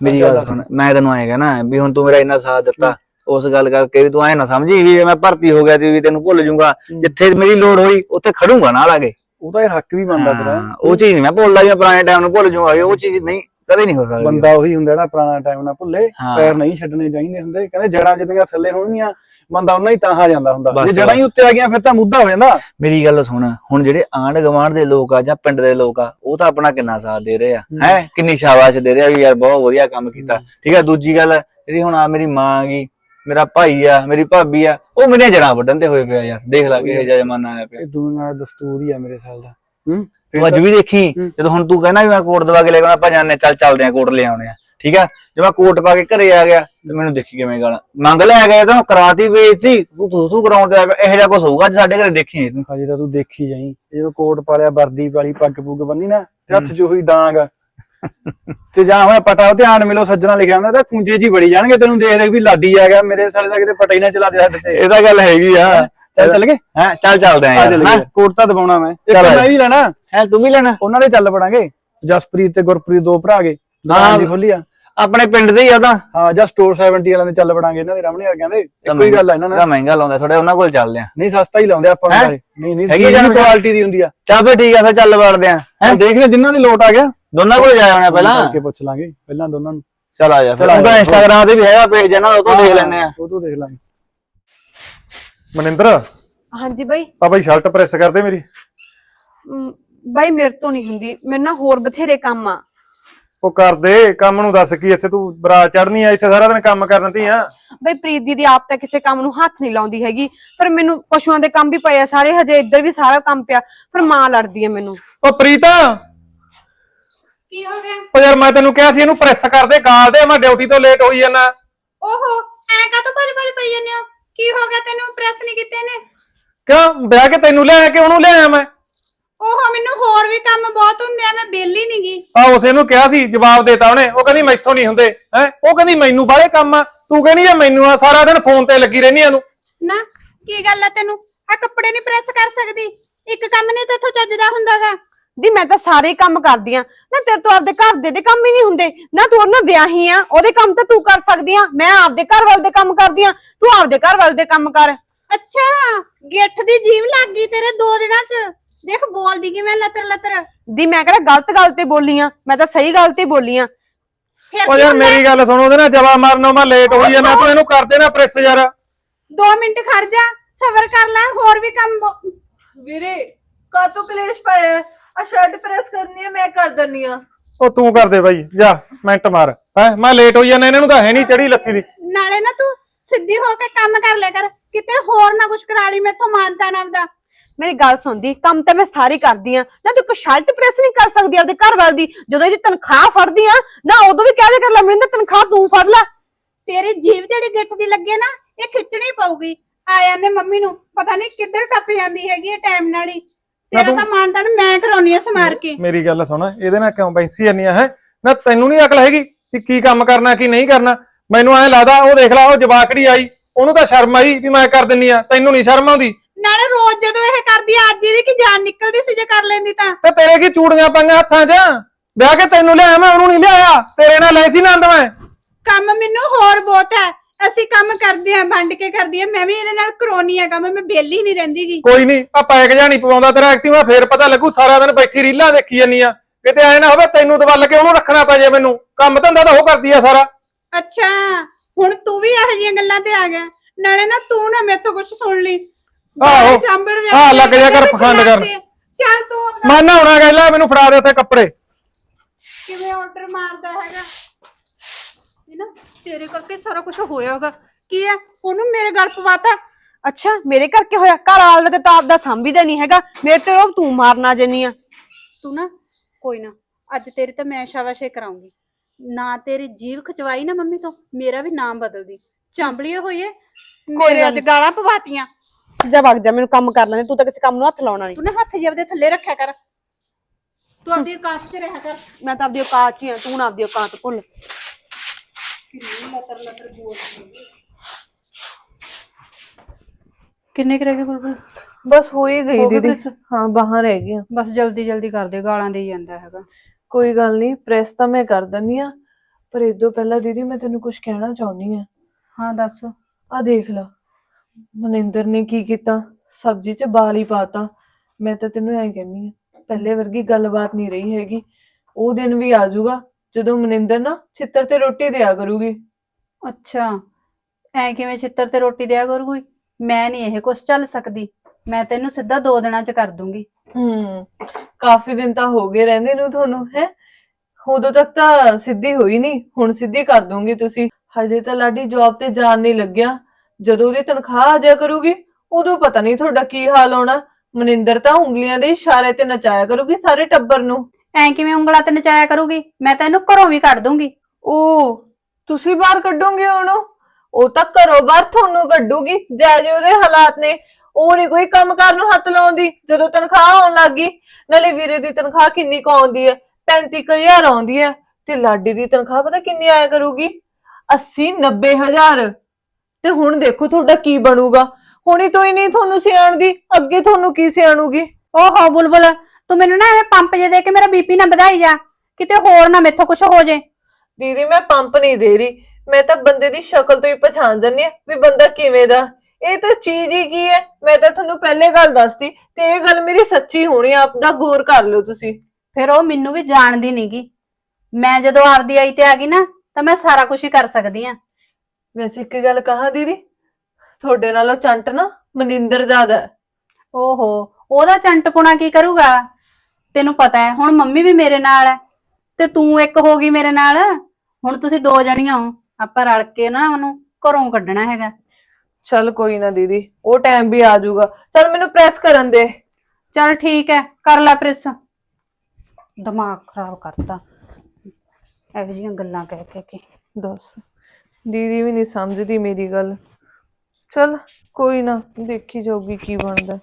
ਮੇਰੀ ਗੱਲ ਸੁਣ ਮੈਂ ਤੈਨੂੰ ਆਏਗਾ ਨਾ ਵੀ ਹੁਣ ਤੂੰ ਮੇਰਾ ਇੰਨਾ ਸਾਥ ਦਿੱਤਾ ਉਸ ਗੱਲ ਕਰਕੇ ਵੀ ਤੂੰ ਐ ਨਾ ਸਮਝੀ ਵੀ ਮੈਂ ਭਰਤੀ ਹੋ ਗਿਆ ਤੇ ਵੀ ਤੈਨੂੰ ਭੁੱਲ ਜਾਊਂਗਾ। ਜਿੱਥੇ ਮੇਰੀ ਲੋੜ ਹੋਈ ਉੱਥੇ ਖੜੂੰਗਾ ਨਾਲ ਆ ਕੇ। ਉਹ ਤਾਂ ਯਾਰ ਹੱਕ ਵੀ ਬਣਦਾ ਤੇਰਾ। ਉਹ ਚੀਜ਼ ਨਹੀਂ ਮੈਂ ਭੁੱਲਦਾ ਵੀ ਮੈਂ ਪੁਰਾਣੇ ਟਾਈਮ ਨੂੰ ਭੁੱਲ ਜਾਊਂਗਾ ਉਹ ਚੀਜ਼ ਨਹੀਂ ਕਦੇ ਨਹੀਂ ਹੋ ਸਕਦੀ। ਬੰਦਾ ਉਹੀ ਹੁੰਦਾ ਜਿਹੜਾ ਪੁਰਾਣਾ ਟਾਈਮ ਨਾ ਭੁੱਲੇ। ਪੈਰ ਨਹੀਂ ਛੱਡਣੇ ਚਾਹੀਦੇ ਹੁੰਦੇ। ਕਹਿੰਦੇ ਜੜਾਂ ਜਿੱਦੀਆਂ ਥੱਲੇ ਹੋਣਗੀਆਂ ਬੰਦਾ ਉਹਨਾਂ ਹੀ ਤਾਂ ਜਾਂਦਾ ਹੁੰਦਾ। ਜੇ ਜੜਾਂ ਹੀ ਉੱਤੇ ਆ ਗਈਆਂ ਫਿਰ ਤਾਂ ਮੁੱਦਾ ਹੋ ਜਾਂਦਾ। ਮੇਰੀ ਗੱਲ ਸੁਣ ਹੁਣ ਜਿਹੜੇ ਆਂਢ ਗਵਾਂਢ ਦੇ ਲੋਕ ਆ ਜਾਂ ਪਿੰਡ ਦੇ ਲੋਕ ਆ ਉਹ ਤਾਂ ਆਪਣਾ ਕਿੰਨਾ ਸਾਥ ਦੇ ਰਹੇ ਆ। ਹੂੰ। ਕਿੰਨੀ ਸ਼ਾਬਾਸ਼ ਦੇ ਰਹੇ ਆ ਵੀ ਯਾਰ ਬਹੁਤ ਵਧੀਆ ਕੰਮ ਕੀਤਾ। ਠੀਕ ਆ ਦੂਜੀ ਗੱਲ ਜਿਹੜੀ ਹੁਣ ਆ ਮੇਰੀ ਮਾਂ ਗਈ ਮੇਰਾ ਭਾਈ ਆ ਮੇਰੀ ਭਾਬੀ ਆ ਉਹ ਮੇਰੀਆਂ ਜੜਾਂ ਵੱਢਣ ਤੇ ਹੋਏ ਪਿਆ ਯਾਰ ਦੇਖ ਲੈ ਕਿਹੋ ਜਿਹਾ ਜ਼ਮਾਨਾ ਆਇਆ ਪਿਆ। ਇਹ ਦੁਨੀਆ ਦਾ ਦਸਤੂਰ ਹੀ ਆ ਮੇਰੇ ਸਾਲ ਦਾ। ਹੂੰ? ਤੂੰ ਅੱਜ ਵੀ ਦੇਖੀ। ਜਦੋਂ ਹੁਣ ਤੂੰ ਕਹਿੰਦਾ ਵੀ ਮੈਂ ਕੋਟ ਦਵਾ ਕੇ ਲੈ ਕੇ ਆਉਣਾ ਆਪਾਂ ਹਾਂ, ਚੱਲ ਚੱਲਦੇ ਆ ਕੋਟ ਲੈ ਆਉਣੇ ਆ ਠੀਕ ਆ? ਜੇ ਮੈਂ ਕੋਟ ਪਾ ਕੇ ਘਰੇ ਆ ਗਿਆ ਤੇ ਮੈਨੂੰ ਦੇਖੀ ਕਿਵੇਂ ਗਾਲਾਂ। ਮੰਗ ਲੈ ਗਏ ਤਾਂ ਕਰਾਤੀ ਵੇਚਤੀ ਤੂੰ ਤੂੰ ਤੂੰ ਕਰਾਉਣ ਤੇ ਆ ਗਿਆ ਇਹੋ ਜਿਹਾ ਕੁਝ ਹੋਊਗਾ ਅੱਜ ਸਾਡੇ ਘਰੇ ਦੇਖੀ ਤੂੰ। ਹਜੇ ਤਾਂ ਤੂੰ ਦੇਖੀ ਜਾਈ। ਜਦੋਂ ਕੋਟ ਪਾਲਿਆ ਵਰਦੀ ਵਾਲੀ ਪੱਗ ਪੁੱਗ ਬੰਨੀ ਨਾ ਤੇ ਹੱਥ 'ਚ ਉਹੀ ਡਾਂਗ ਤੇ ਜਾਂ ਹੋਇਆ ਪਟਾ ਧਿਆਨ ਮਿਲੋ ਸੱਜਣਾ ਲਿਖਿਆ ਹੁੰਦਾ ਤਾਂ ਖੁੰਝੇ ਜੀ ਬੜੀ ਜਾਣਗੇ ਤੈਨੂੰ ਦੇਖ ਦੇਖ ਵੀ ਲਾਡੀ ਆ ਗਿਆ ਮੇਰੇ ਸਾਲੇ ਦਾ ਕਿਤੇ ਪਟਾ ਹੀ ਨਾ ਚਲਾ ਦੇ ਸਾਡੇ ਤੇ। ਇਹ ਤਾਂ ਗੱਲ ਹੈਗੀ ਆ। ਚੱਲ ਚੱਲ ਗਏ? ਹੈ ਚੱਲ ਚੱਲਦੇ ਆ ਯਾਰ ਹੈਂ? ਕੋਟ ਤਾਂ ਦਬਾਉਣਾ ਮੈਂ। ਇੱਕ ਮੈਂ ਵੀ ਲੈਣਾ। ਹੈਂ, ਤੂੰ ਵੀ ਲੈਣਾ? ਉਹਨਾਂ ਦੇ ਚੱਲ ਪੜਾਂਗੇ। ਜਸਪ੍ਰੀਤ ਤੇ ਗੁਰਪ੍ਰੀਤ ਦੋ ਭਰਾ ਗਏ। ਦੁਕਾਨ ਦੀ ਖੋਲੀ ਆ। ਆਪਣੇ ਪਿੰਡ ਦੇ ਹੀ ਆ ਤਾਂ। ਹਾਂ ਜਾਂ ਸਟੋਰ 70 ਵਾਲਿਆਂ ਦੇ ਚੱਲ ਪੜਾਂਗੇ ਇਹਨਾਂ ਦੇ ਰਮਣੇ ਵਰਗਿਆਂ ਦੇ। ਹੀ ਗੱਲ ਆ ਇਹਨਾਂ ਨਾਲ। ਮਹਿੰਗਾ ਲਾਉਂਦਾ ਥੋੜੇ ਉਹਨਾਂ ਕੋਲ ਚੱਲਦੇ ਆ। ਨਹੀਂ ਸਸਤਾ ਹੀ ਲਾਉਂਦੇ ਆਪਾਂ। ਨਹੀਂ ਨਹੀਂ ਹੈਗੀ ਜਾਣ ਕੁਆਲਿਟੀ ਦੀ ਹੁੰਦੀ ਆ। ਚੱਲ ਫੇ ਠੀਕ ਆ ਫਿਰ ਚੱਲ ਵੜਦੇ ਆ। ਦੇਖ ਲੈ ਜਿਨ੍ਹਾਂ ਦੀ ਲੋਟ ਆ ਗਿਆ। ਦੋਨਾਂ ਕੋਲ ਜਾਇਆ ਹੋਣਾ ਪਹਿਲਾਂ? ਕਰਕੇ ਪੁੱਛ ਲਾਂਗੇ। ਪਹਿਲਾਂ ਦੋਨਾਂ ਨੂੰ। ਚੱਲ ਆ ਜਾ ਫਿਰ। ਉਹਦਾ। ਇੰਸਟਾਗ੍ਰਾਮ ਤੇ ਵੀ ਹੈਗਾ ਪੇਜ ਇਹਨਾਂ ਦਾ ਉਹ ਤੋਂ ਦੇਖ ਲੈਣੇ ਆ। ਉਹ ਤੋਂ ਦੇਖ ਲਾਂਗੇ। ਮਨਿੰਦਰ? ਹਾਂਜੀ ਬਾਈ। ਆ ਬਾਈ ਸ਼ਰਟ ਪ੍ਰੈਸ ਕਰਦੇ ਮੇਰੀ। ਬਾਈ ਮੇਰੇ ਤੋਂ ਨਹੀਂ ਹੁੰਦੀ। ਮੇਰੇ ਨਾਲ ਹੋਰ ਬਥੇਰੇ ਕੰਮ ਆ। ਉਹ ਕਰਦੇ ਕੰਮ ਨੂੰ ਦੱਸ ਕੀ ਇੱਥੇ ਤੂੰ ਬਰਾਤ ਚੜਨੀ ਆ ਇੱਥੇ ਸਾਰਾ ਦਿਨ ਕੰਮ ਕਰਨ ਤੀ ਆ। ਬਈ ਪ੍ਰੀਤ ਦੀਦੀ ਆਪ ਤਾਂ ਕਿਸੇ ਕੰਮ ਨੂੰ ਹੱਥ ਨਹੀਂ ਲਾਉਂਦੀ ਹੈਗੀ। ਪਰ ਮੈਨੂੰ ਪਸ਼ੂਆਂ ਦੇ ਕੰਮ ਵੀ ਪਏ ਆ ਸਾਰੇ ਹਜੇ ਇੱਧਰ ਵੀ ਸਾਰਾ ਕੰਮ ਪਿਆ। ਪਰ ਮਾਂ ਲੜਦੀ ਆ ਮੈਨੂੰ। ਉਹ ਪ੍ਰੀਤਾ! ਕੀ ਹੋ ਗਿਆ? ਉਹ ਯਾਰ ਮੈਂ ਤੈਨੂੰ ਕਿਹਾ ਸੀ ਇਹਨੂੰ ਪ੍ਰੈਸ ਕਰਦੇ ਗਾਲ ਦੇ ਮੈਂ ਡਿਊਟੀ ਤੋਂ ਲੇਟ ਹੋਈ ਜਾਣਾ ਓਹੋ ਐ ਕਾ ਤੂੰ ਭੱਜ ਭੱਜ ਪਈ ਜਾਂਦੇ ਹੋ? ਕੀ ਹੋ ਗਿਆ ਤੈਨੂੰ? ਪ੍ਰੈਸ ਨਹੀਂ ਕੀਤੇ ਨੇ ਕਿਉਂ? ਵਿਆਹ ਕੇ ਤੈਨੂੰ ਲਿਆਇਆ ਕਿ ਉਹਨੂੰ ਲਿਆਇਆ ਮੈਂ? ਓਹੋ ਮੈਨੂੰ ਹੋਰ ਵੀ ਕੰਮ ਬਹੁਤ ਹੁੰਦੇ ਆ ਮੈਂ ਬੇਲੀ ਨੀ ਗੀ। ਆ ਉਸੇ ਨੂੰ ਕਿਹਾ ਸੀ ਜਵਾਬ ਦੇਤਾ ਉਹਨੇ। ਉਹ ਕਹਿੰਦੀ ਮੈਥੋਂ ਨਹੀਂ ਹੁੰਦੇ ਹੈ? ਉਹ ਕਹਿੰਦੀ ਮੈਨੂੰ ਬਾਹਲੇ ਕੰਮ ਆ। ਤੂੰ ਕਹਿੰਦੀ ਆ ਮੈਨੂੰ ਆ ਸਾਰਾ ਦਿਨ ਫੋਨ ਤੇ ਲੱਗੀ ਰਹਿੰਦੀ ਆ ਤੂੰ ਨਾ ਕੀ ਗੱਲ ਆ ਤੈਨੂੰ? ਆ ਕੱਪੜੇ ਨਹੀਂ ਪ੍ਰੈਸ ਕਰ ਸਕਦੀ। ਇੱਕ ਕੰਮ ਨਹੀਂ ਤੇਥੋਂ ਚੱਜਦਾ ਹੁੰਦਾਗਾ। ਦੀ ਮੈਂ ਤਾਂ ਸਾਰੇ ਕੰਮ ਕਰਦੀ ਆ। ਨਾ ਤੇਰੇ ਤੋਂ ਆਪਦੇ ਘਰ ਦੇ ਦੇ ਕੰਮ ਹੀ ਨਹੀਂ ਹੁੰਦੇ। ਨਾ ਤੂੰ ਉਹਨਾਂ ਵਿਆਹੀ ਆ। ਉਹਦੇ ਕੰਮ ਤਾਂ ਤੂੰ ਕਰ ਸਕਦੀ ਆ। ਮੈਂ ਆਪਦੇ ਘਰ ਵਾਲ ਦੇ ਕੰਮ ਕਰਦੀ ਆ। ਤੂੰ ਆਪਦੇ ਘਰ ਵਾਲ ਦੇ ਕੰਮ ਕਰ। ਅੱਛਾ ਗਿੱਠ ਦੀ ਜੀਵ ਲੱਗ ਗਈ ਤੇਰੇ ਦੋ ਦਿਨਾਂ ਚ। ਦੇਖ ਬੋਲਦੀ ਕਿਵੇਂ ਲਤਰ ਲਤਰ। ਦੀ ਮੈਂ ਕਿਹੜਾ ਗਲਤ ਗੱਲ ਤੇ ਬੋਲੀ ਆ? ਮੈਂ ਤਾਂ ਸਹੀ ਗੱਲ ਤੇ ਬੋਲੀ ਆ। ਫਿਰ ਉਹ ਕੀ ਯਾਰ ਹੁੰਦਾ? ਮੇਰੀ ਗੱਲ ਸੁਣ ਉਹਦੇ ਨਾਲ ਜਵਾ ਮਾਰਨੋਂ ਮੈਂ ਲੇਟ ਹੋਈ ਜਾਣਾ ਤੂੰ ਇਹਨੂੰ ਕਰ ਦੇਣਾ ਪ੍ਰੈਸ ਯਾਰ। ਦੋ ਮਿੰਟ ਖੜ ਜਾ ਸਬਰ ਕਰ ਲੈ ਹੋਰ ਵੀ ਕੰਮ ਵੀਰੇ ਕਾਤੋਂ ਕਲੇਸ਼ ਪਾਇਆ? ਆ ਸ਼ਰਟ ਪ੍ਰੈਸ ਕਰਨੀ ਹੈ ਮੈਂ ਕਰ ਦਿੰਨੀ ਆ। ਉਹ ਤੂੰ ਕਰ ਦੇ ਬਾਈ ਜਾ ਮਿੰਟ ਮਾਰ। ਹੈ ਮੈਂ ਲੇਟ ਹੋਈ ਜਾਣਾ ਇਹਨਾਂ ਨੂੰ ਤਾਂ ਹੈ ਨਹੀਂ ਚੜੀ ਲੱਥੀ ਦੀ। ਨਾਲੇ ਨਾ ਤੂੰ ਸਿੱਧੀ ਹੋ ਕੇ ਕੰਮ ਕਰ ਲਿਆ ਕਰ ਕਿਤੇ ਹੋਰ ਨਾ ਕੁਛ ਕਰਾ ਲਈ ਮੈਥੋਂ ਮਾਨਤਾ ਨਾ ਆਪਦਾ। ਮੇਰੀ ਗੱਲ ਸੁਣਦੀ ਕੰਮ ਤਾਂ ਮੈਂ ਸਾਰੀ ਕਰਦੀ ਆ। ਨਾ ਤੂੰ ਸ਼ਰਟ ਪ੍ਰੈਸ ਨਹੀਂ ਕਰ ਸਕਦੀ ਆਪਦੇ ਘਰ ਵਾਲ ਦੀ। ਜਦੋਂ ਇਹਦੀ ਤਨਖਾਹ ਫੜਦੀ ਆ ਨਾ ਉਦੋਂ ਵੀ ਕਹਿ ਦੇ ਕਰ ਲੈ ਮੈਨੂੰ ਤਾਂ ਤਨਖਾਹ ਤੂੰ ਫੜ ਲੈ। ਤੇਰੀ ਜੀਭ ਜਿਹੜੀ ਗਿੱਠ ਦੀ ਲੱਗੇ ਨਾ ਇਹ ਖਿੱਚਣੀ ਪਊਗੀ। ਆ ਜਾਂਦੇ ਮੰਮੀ ਨੂੰ ਪਤਾ ਨਹੀਂ ਕਿੱਧਰ ਟੱਪ ਜਾਂਦੀ ਹੈਗੀ ਇਹ ਟਾਈਮ ਨਾਲ ਹੀ। ਤੇਰਾ ਤੂੰ- ਤਾਂ ਮਾਨਤਾ ਮੈਂ ਕਰਾਉਣੀ ਆ ਸਮਾਰ ਕੇ। ਮੇਰੀ ਗੱਲ ਸੁਣ ਇਹਦੇ ਨਾਲ ਕਿਉਂ ਬੈਂਸੀ ਜਾਂਦੀ ਆ ਹੈ? ਨਾ ਤੈਨੂੰ ਨਹੀਂ ਅਕਲ ਹੈਗੀ ਕਿ ਕੀ ਕੰਮ ਕਰਨਾ ਕੀ ਨਹੀਂ ਕਰਨਾ। ਮੈਨੂੰ ਐਂ ਲੱਗਦਾ ਉਹ ਦੇਖ ਲੈ ਉਹ ਜਵਾਕੜੀ ਆਈ ਉਹਨੂੰ ਤਾਂ ਸ਼ਰਮ ਆਈ ਵੀ ਮੈਂ ਕਰ ਦਿੰਨੀ ਆ। ਤੈਨੂੰ ਨਹੀਂ ਸ਼ਰਮ ਆਉਂਦੀ? ਨਾਲੇ ਰੋਜ਼ ਜਦੋਂ ਇਹ ਕਰਦੀ ਆ ਅੱਜ ਇਹਦੀ ਕੀ ਜਾਨ ਨਿਕਲਦੀ ਸੀ ਜੇ ਕਰ ਲੈਂਦੀ ਤਾਂ? ਤੇ ਤੇਰੇ ਕੀ ਚੂੜੀਆਂ ਪਾਈਆਂ ਹੱਥਾਂ 'ਚ? ਵਿਆਹ ਕੇ ਤੈਨੂੰ ਲਿਆਇਆ ਮੈਂ ਉਹਨੂੰ ਨਹੀਂ ਲਿਆਇਆ। ਤੇਰੇ ਨਾਲ ਲੈ ਸੀ ਨੰਦ ਮੈਂ। ਕੰਮ ਮੈਨੂੰ ਹੋਰ ਬਹੁਤ ਹੈ। ਅਸੀਂ ਕੰਮ ਕਰਦੇ ਆ ਵੰਡ ਕੇ ਕਰਦੀ ਆ ਮੈਂ ਵੀ ਇਹਦੇ ਨਾਲ ਕਰਾਉਣੀ ਆ ਕੰਮ ਮੈਂ ਬੇਲੀ ਨਹੀਂ ਰਹਿੰਦੀਗੀ। ਕੋਈ ਨਹੀਂ ਆ ਪੈਕ ਜਾਂ ਨਹੀਂ ਪਵਾਉਂਦਾ ਤੇਰਾ ਐਕਟਿਵਾ ਫੇਰ ਪਤਾ ਲੱਗੂ ਸਾਰਾ ਦਿਨ ਬੈਠੀ ਰੀਲਾਂ ਦੇਖੀ ਜਾਨੀ ਆ। ਕਿਤੇ ਐ ਨਾ ਹੋਵੇ ਤੈਨੂੰ ਦਵਲ ਕੇ ਉਹਨੂੰ ਰੱਖਣਾ ਪੈ ਜੇ ਮੈਨੂੰ। ਕੰਮ ਧੰਦਾ ਤਾਂ ਉਹ ਕਰਦੀ ਆ ਸਾਰਾ। ਅੱਛਾ ਹੁਣ ਤੂੰ ਵੀ ਇਹੋ ਜਿਹੀਆਂ ਗੱਲਾਂ ਤੇ ਆ ਗਿਆ। ਨਾਲੇ ਨਾ ਤੂੰ ਨਾ ਮੇਥੋਂ ਕੁਝ ਸੁਣ ਲਈ। ਆਹੋ ਚੰਬੜ ਹਾਂ, ਲੱਗ ਜਾ ਕਰ ਪਖੰਡ ਕਰਨ। ਚੱਲ ਤੂੰ ਆਪਣਾ ਮੈਂ ਨਹਾਉਣਾ ਗੱਲਾ ਮੈਨੂੰ ਫੜਾ ਦੇ ਉੱਥੇ ਕੱਪੜੇ। ਕਿਵੇਂ ਆਰਡਰ ਮਾਰਦਾ ਹੈਗਾ? ਇਹ ਨਾ ਤੇਰੇ ਕਰਕੇ ਸਾਰਾ ਕੁਝ ਹੋਇਆ ਹੋਗਾ। ਕੀ ਹੈ? ਉਹਨੂੰ ਮੇਰੇ ਗਲ ਪਵਾਤਾ? ਅੱਛਾ ਮੇਰੇ ਕਰਕੇ ਹੋਇਆ। ਘਰ ਵਾਲਾ ਤੇ ਤਾਂ ਆਪਦਾ ਸੰਭੀਦਾ ਨਹੀਂ ਹੈਗਾ। ਮੇਰੇ ਤੇ ਰੋਬ ਤੂੰ ਮਾਰਨਾ ਜੰਨੀ ਆ। ਤੂੰ ਨਾ ਕੋਈ ਨਾ ਅੱਜ ਤੇਰੀ ਤਾਂ ਮੈਂ ਸ਼ਾਬਾਸ਼ੇ ਕਰਾਉਂਗੀ। ਨਾ ਤੇਰੀ ਜੀਵ ਖਚਵਾਈ ਨਾ ਮੰਮੀ ਤੋਂ ਮੇਰਾ ਵੀ ਨਾਮ ਬਦਲਦੀ। ਚਾਂਬਲੀਏ ਹੋਈਏ ਮੇਰੇ ਅੱਜ ਗਾਲਾਂ ਪਵਾਤੀਆਂ। ਜਾ ਵਗ ਜਾ ਮੈਨੂੰ ਕੰਮ ਕਰ ਲੈਂਦੇ ਤੂੰ ਤਾਂ ਕਿਸੇ ਕੰਮ ਨੂੰ ਹੱਥ ਲਾਉਣਾ ਨਹੀਂ ਤੂੰ ਨਾ ਹੱਥ ਜਬ ਦੇ ਥੱਲੇ ਰੱਖਿਆ ਕਰ। ਤੂੰ ਆਪਣੀ ਔਕਾਤ 'ਚ ਰਿਹਾ ਕਰ। ਮੈਂ ਤਾਂ ਆਪਦੀ ਔਕਾਤ 'ਚ ਹੀ ਆ। ਤੂੰ ਨਾ ਆਪਦੀ ਔਕਾਤ ਭੁੱਲ। ਕਿੰਨੇ ਕੁ ਰਹਿ ਗਏ ਬੁਲਬੁਲ? ਬਸ ਹੋ ਹੀ ਗਈ ਹੋ ਗਈ ਦੀਦੀ? ਹਾਂ ਬਾਹਰ ਰਹਿ ਗਈਆਂ। ਬਸ ਜਲਦੀ ਜਲਦੀ ਕਰ ਦੇ ਗਾਲਾਂ ਦੇ ਜਾਂਦਾ ਹੈਗਾ। ਕੋਈ ਗੱਲ ਨਹੀਂ ਪ੍ਰੈਸ ਤਾਂ ਮੈਂ ਕਰ ਦਿੰਨੀ ਆ ਪਰ ਇਦੋਂ ਪਹਿਲਾਂ ਦੀਦੀ ਮੈਂ ਤੈਨੂੰ ਕੁਝ ਕਹਿਣਾ ਚਾਹੁੰਦੀ ਆ ਹਾਂ ਦੱਸ। ਆ ਦੇਖ ਲਾ ਮਨਿੰਦਰ ਨੇ ਕੀ ਕੀਤਾ? ਸਬਜ਼ੀ 'ਚ ਬਾਲ ਹੀ ਪਾਤਾ। ਮੈਂ ਤਾਂ ਤੈਨੂੰ ਐਂ ਕਹਿੰਨੀ ਆ ਪਹਿਲੇ ਵਰਗੀ ਗੱਲਬਾਤ ਨਹੀਂ ਰਹੀ ਹੈਗੀ। ਉਹ ਦਿਨ ਵੀ ਆ ਜਾਊਗਾ ਜਦੋਂ ਮਨਿੰਦਰ ਨਾ ਛਿੱਤਰ ਤੇ ਰੋਟੀ ਦਿਆ ਕਰੂਗੀ। ਅੱਛਾ ਐ ਕਿਵੇਂ ਛਿੱਤਰ ਤੇ ਰੋਟੀ ਦਿਆ ਕਰੂ ਕੋਈ ਮੈਂ ਨਹੀਂ ਇਹ ਕੁਛ ਚੱਲ ਸਕਦੀ। ਮੈਂ ਤੈਨੂੰ ਸਿੱਧਾ ਦੋ ਦਿਨਾਂ ਚ ਕਰ ਦੂੰਗੀ। ਹੂੰ ਕਾਫੀ ਦਿਨ ਤਾਂ ਹੋ ਗਏ ਰਹਿੰਦੇ ਨੂੰ ਤੁਹਾਨੂੰ ਹੈ? ਉਦੋਂ ਤੱਕ ਤਾਂ ਸਿੱਧੀ ਹੋਈ ਨਹੀਂ ਹੁਣ ਸਿੱਧੀ ਕਰ ਦੂੰਗੀ ਤੁਸੀਂ। ਹਜੇ ਤਾਂ ਲਾਡੀ ਜੌਬ ਤੇ ਜਾਣ ਨਹੀਂ ਲੱਗਿਆ। ਜਦੋਂ ਉਹਦੀ ਤਨਖਾਹ ਆ ਜਾਇਆ ਕਰੂਗੀ ਉਦੋਂ ਪਤਾ ਨਹੀਂ ਤੁਹਾਡਾ ਕੀ ਹਾਲ ਹੋਣਾ। ਮਨਿੰਦਰ ਤਾਂ ਉਂਗਲੀਆਂ ਦੇ ਇਸ਼ਾਰੇ ਤੇ ਨਚਾਇਆ ਕਰੂਗੀ ਸਾਰੇ ਟੱਬਰ ਨੂੰ। ਐ ਕਿਵੇਂ ਉਂਗਲਾਂ ਤੇ ਨਚਾਇਆ ਕਰੂਗੀ? ਮੈਂ ਤੈਨੂੰ ਘਰੋਂ ਵੀ ਕੱਢ ਦੂੰਗੀ। ਉਹ ਤੁਸੀਂ ਬਾਹਰ ਕੱਢੋਗੇ ਉਹਨੂੰ? ਉਹ ਤਾਂ ਘਰੋਂ ਬਾਹਰ ਤੁਹਾਨੂੰ ਕੱਢੂਗੀ ਜੈ ਜੇ ਉਹਦੇ ਹਾਲਾਤ ਨੇ। ਉਹ ਨਹੀਂ ਕੋਈ ਕੰਮ ਕਰਨ ਨੂੰ ਹੱਥ ਲਾਉਂਦੀ ਜਦੋਂ ਤਨਖਾਹ ਆਉਣ ਲੱਗੀ ਨਾਲੇ ਵੀਰੇ ਦੀ ਤਨਖਾਹ ਕਿੰਨੀ ਕੁ ਆਉਂਦੀ ਹੈ 35000 ਆਉਂਦੀ ਹੈ ਤੇ ਲਾਡੀ ਦੀ ਤਨਖਾਹ ਪਤਾ ਕਿੰਨੀ ਆਇਆ ਕਰੂਗੀ? 80 90000 ਤੇ ਹੁਣ ਦੇਖੋ ਤੁਹਾਡਾ ਕੀ ਬਣੂਗਾ। ਹੁਣੀ ਤੋਂ ਹੀ ਨਹੀਂ ਤੁਹਾਨੂੰ ਸਿਆਣਦੀ ਅੱਗੇ ਤੁਹਾਨੂੰ ਕੀ ਸਿਆਣੂਗੀ? ਓਹੋ ਬੁਲਬੁਲ ਤੂੰ ਮੈਨੂੰ ਨਾ ਐਵੇਂ ਪੰਪ ਜੇ ਦੇ ਕੇ ਮੇਰਾ ਬੀਪੀ ਨਾ ਵਧਾਈ ਜਾ ਕਿਤੇ ਹੋਰ ਨਾ ਮੇਥੋਂ ਕੁਝ ਹੋ ਜੇ। ਦੀਦੀ ਮੈਂ ਪੰਪ ਨਹੀਂ ਦੇ ਰਹੀ। ਮੈਂ ਤਾਂ ਬੰਦੇ ਦੀ ਸ਼ਕਲ ਤੋਂ ਹੀ ਪਛਾਣ ਜਾਂਦੀ ਹਾਂ ਵੀ ਬੰਦਾ ਕਿਵੇਂ ਦਾ। ਇਹ ਤਾਂ ਚੀਜ਼ ਹੀ ਕੀ ਹੈ? ਮੈਂ ਤਾਂ ਤੁਹਾਨੂੰ ਪਹਿਲੇ ਗੱਲ ਦੱਸਤੀ ਤੇ ਇਹ ਗੱਲ ਮੇਰੀ ਸੱਚੀ ਹੋਣੀ ਆ, ਆਪਦਾ ਗੌਰ ਕਰ ਲਿਓ ਤੁਸੀਂ। ਫਿਰ ਉਹ ਮੈਨੂੰ ਵੀ ਜਾਣਦੀ ਨਹੀਂਗੀ ਮੈਂ ਜਦੋਂ ਆਪਦੀ ਆਈ ਤੇ ਆ ਗਈ ਨਾ ਤਾਂ ਮੈਂ ਸਾਰਾ ਕੁਝ ਹੀ ਕਰ ਸਕਦੀ ਆ ਵੈਸੇ ਇੱਕ ਗੱਲ ਕਹਾਂ ਦੀਦੀ? ਤੁਹਾਡੇ ਨਾਲੋਂ ਚੰਟ ਨਾ ਮਨਿੰਦਰ ਜ਼ਿਆਦਾ ਹੈ। ਓਹੋ ਉਹਦਾ ਚੰਟਪੁਣਾ ਕੀ ਕਰੂਗਾ? ਤੈਨੂੰ ਪਤਾ ਹੈ ਹੁਣ ਮੰਮੀ ਵੀ ਮੇਰੇ ਨਾਲ ਹੈ ਤੇ ਤੂੰ ਇੱਕ ਹੋ ਗਈ ਮੇਰੇ ਨਾਲ। ਹੁਣ ਤੁਸੀਂ ਦੋ ਜਣੀਆਂ ਹੋ ਆਪਾਂ ਰਲ ਕੇ ਨਾ ਉਹਨੂੰ ਘਰੋਂ ਕੱਢਣਾ ਹੈਗਾ। ਚੱਲ ਕੋਈ ਨਾ ਦੀਦੀ ਉਹ ਟਾਈਮ ਵੀ ਆ ਜਾਊਗਾ। ਚੱਲ ਮੈਨੂੰ ਪ੍ਰੈਸ ਕਰਨ ਦੇ। ਚਲ ਠੀਕ ਹੈ ਕਰ ਲੈ ਪ੍ਰੈਸ ਦਿਮਾਗ ਖਰਾਬ ਕਰਤਾ। ਇਹੋ ਜਿਹੀਆਂ ਗੱਲਾਂ ਕਹਿ ਕਹਿ ਕੇ। ਦੱਸ ਦੀਦੀ ਵੀ ਨਹੀਂ ਸਮਝਦੀ ਮੇਰੀ ਗੱਲ। ਚੱਲ ਕੋਈ ਨਾ ਦੇਖੀ ਜਾਊਗੀ ਕੀ ਬਣਦਾ।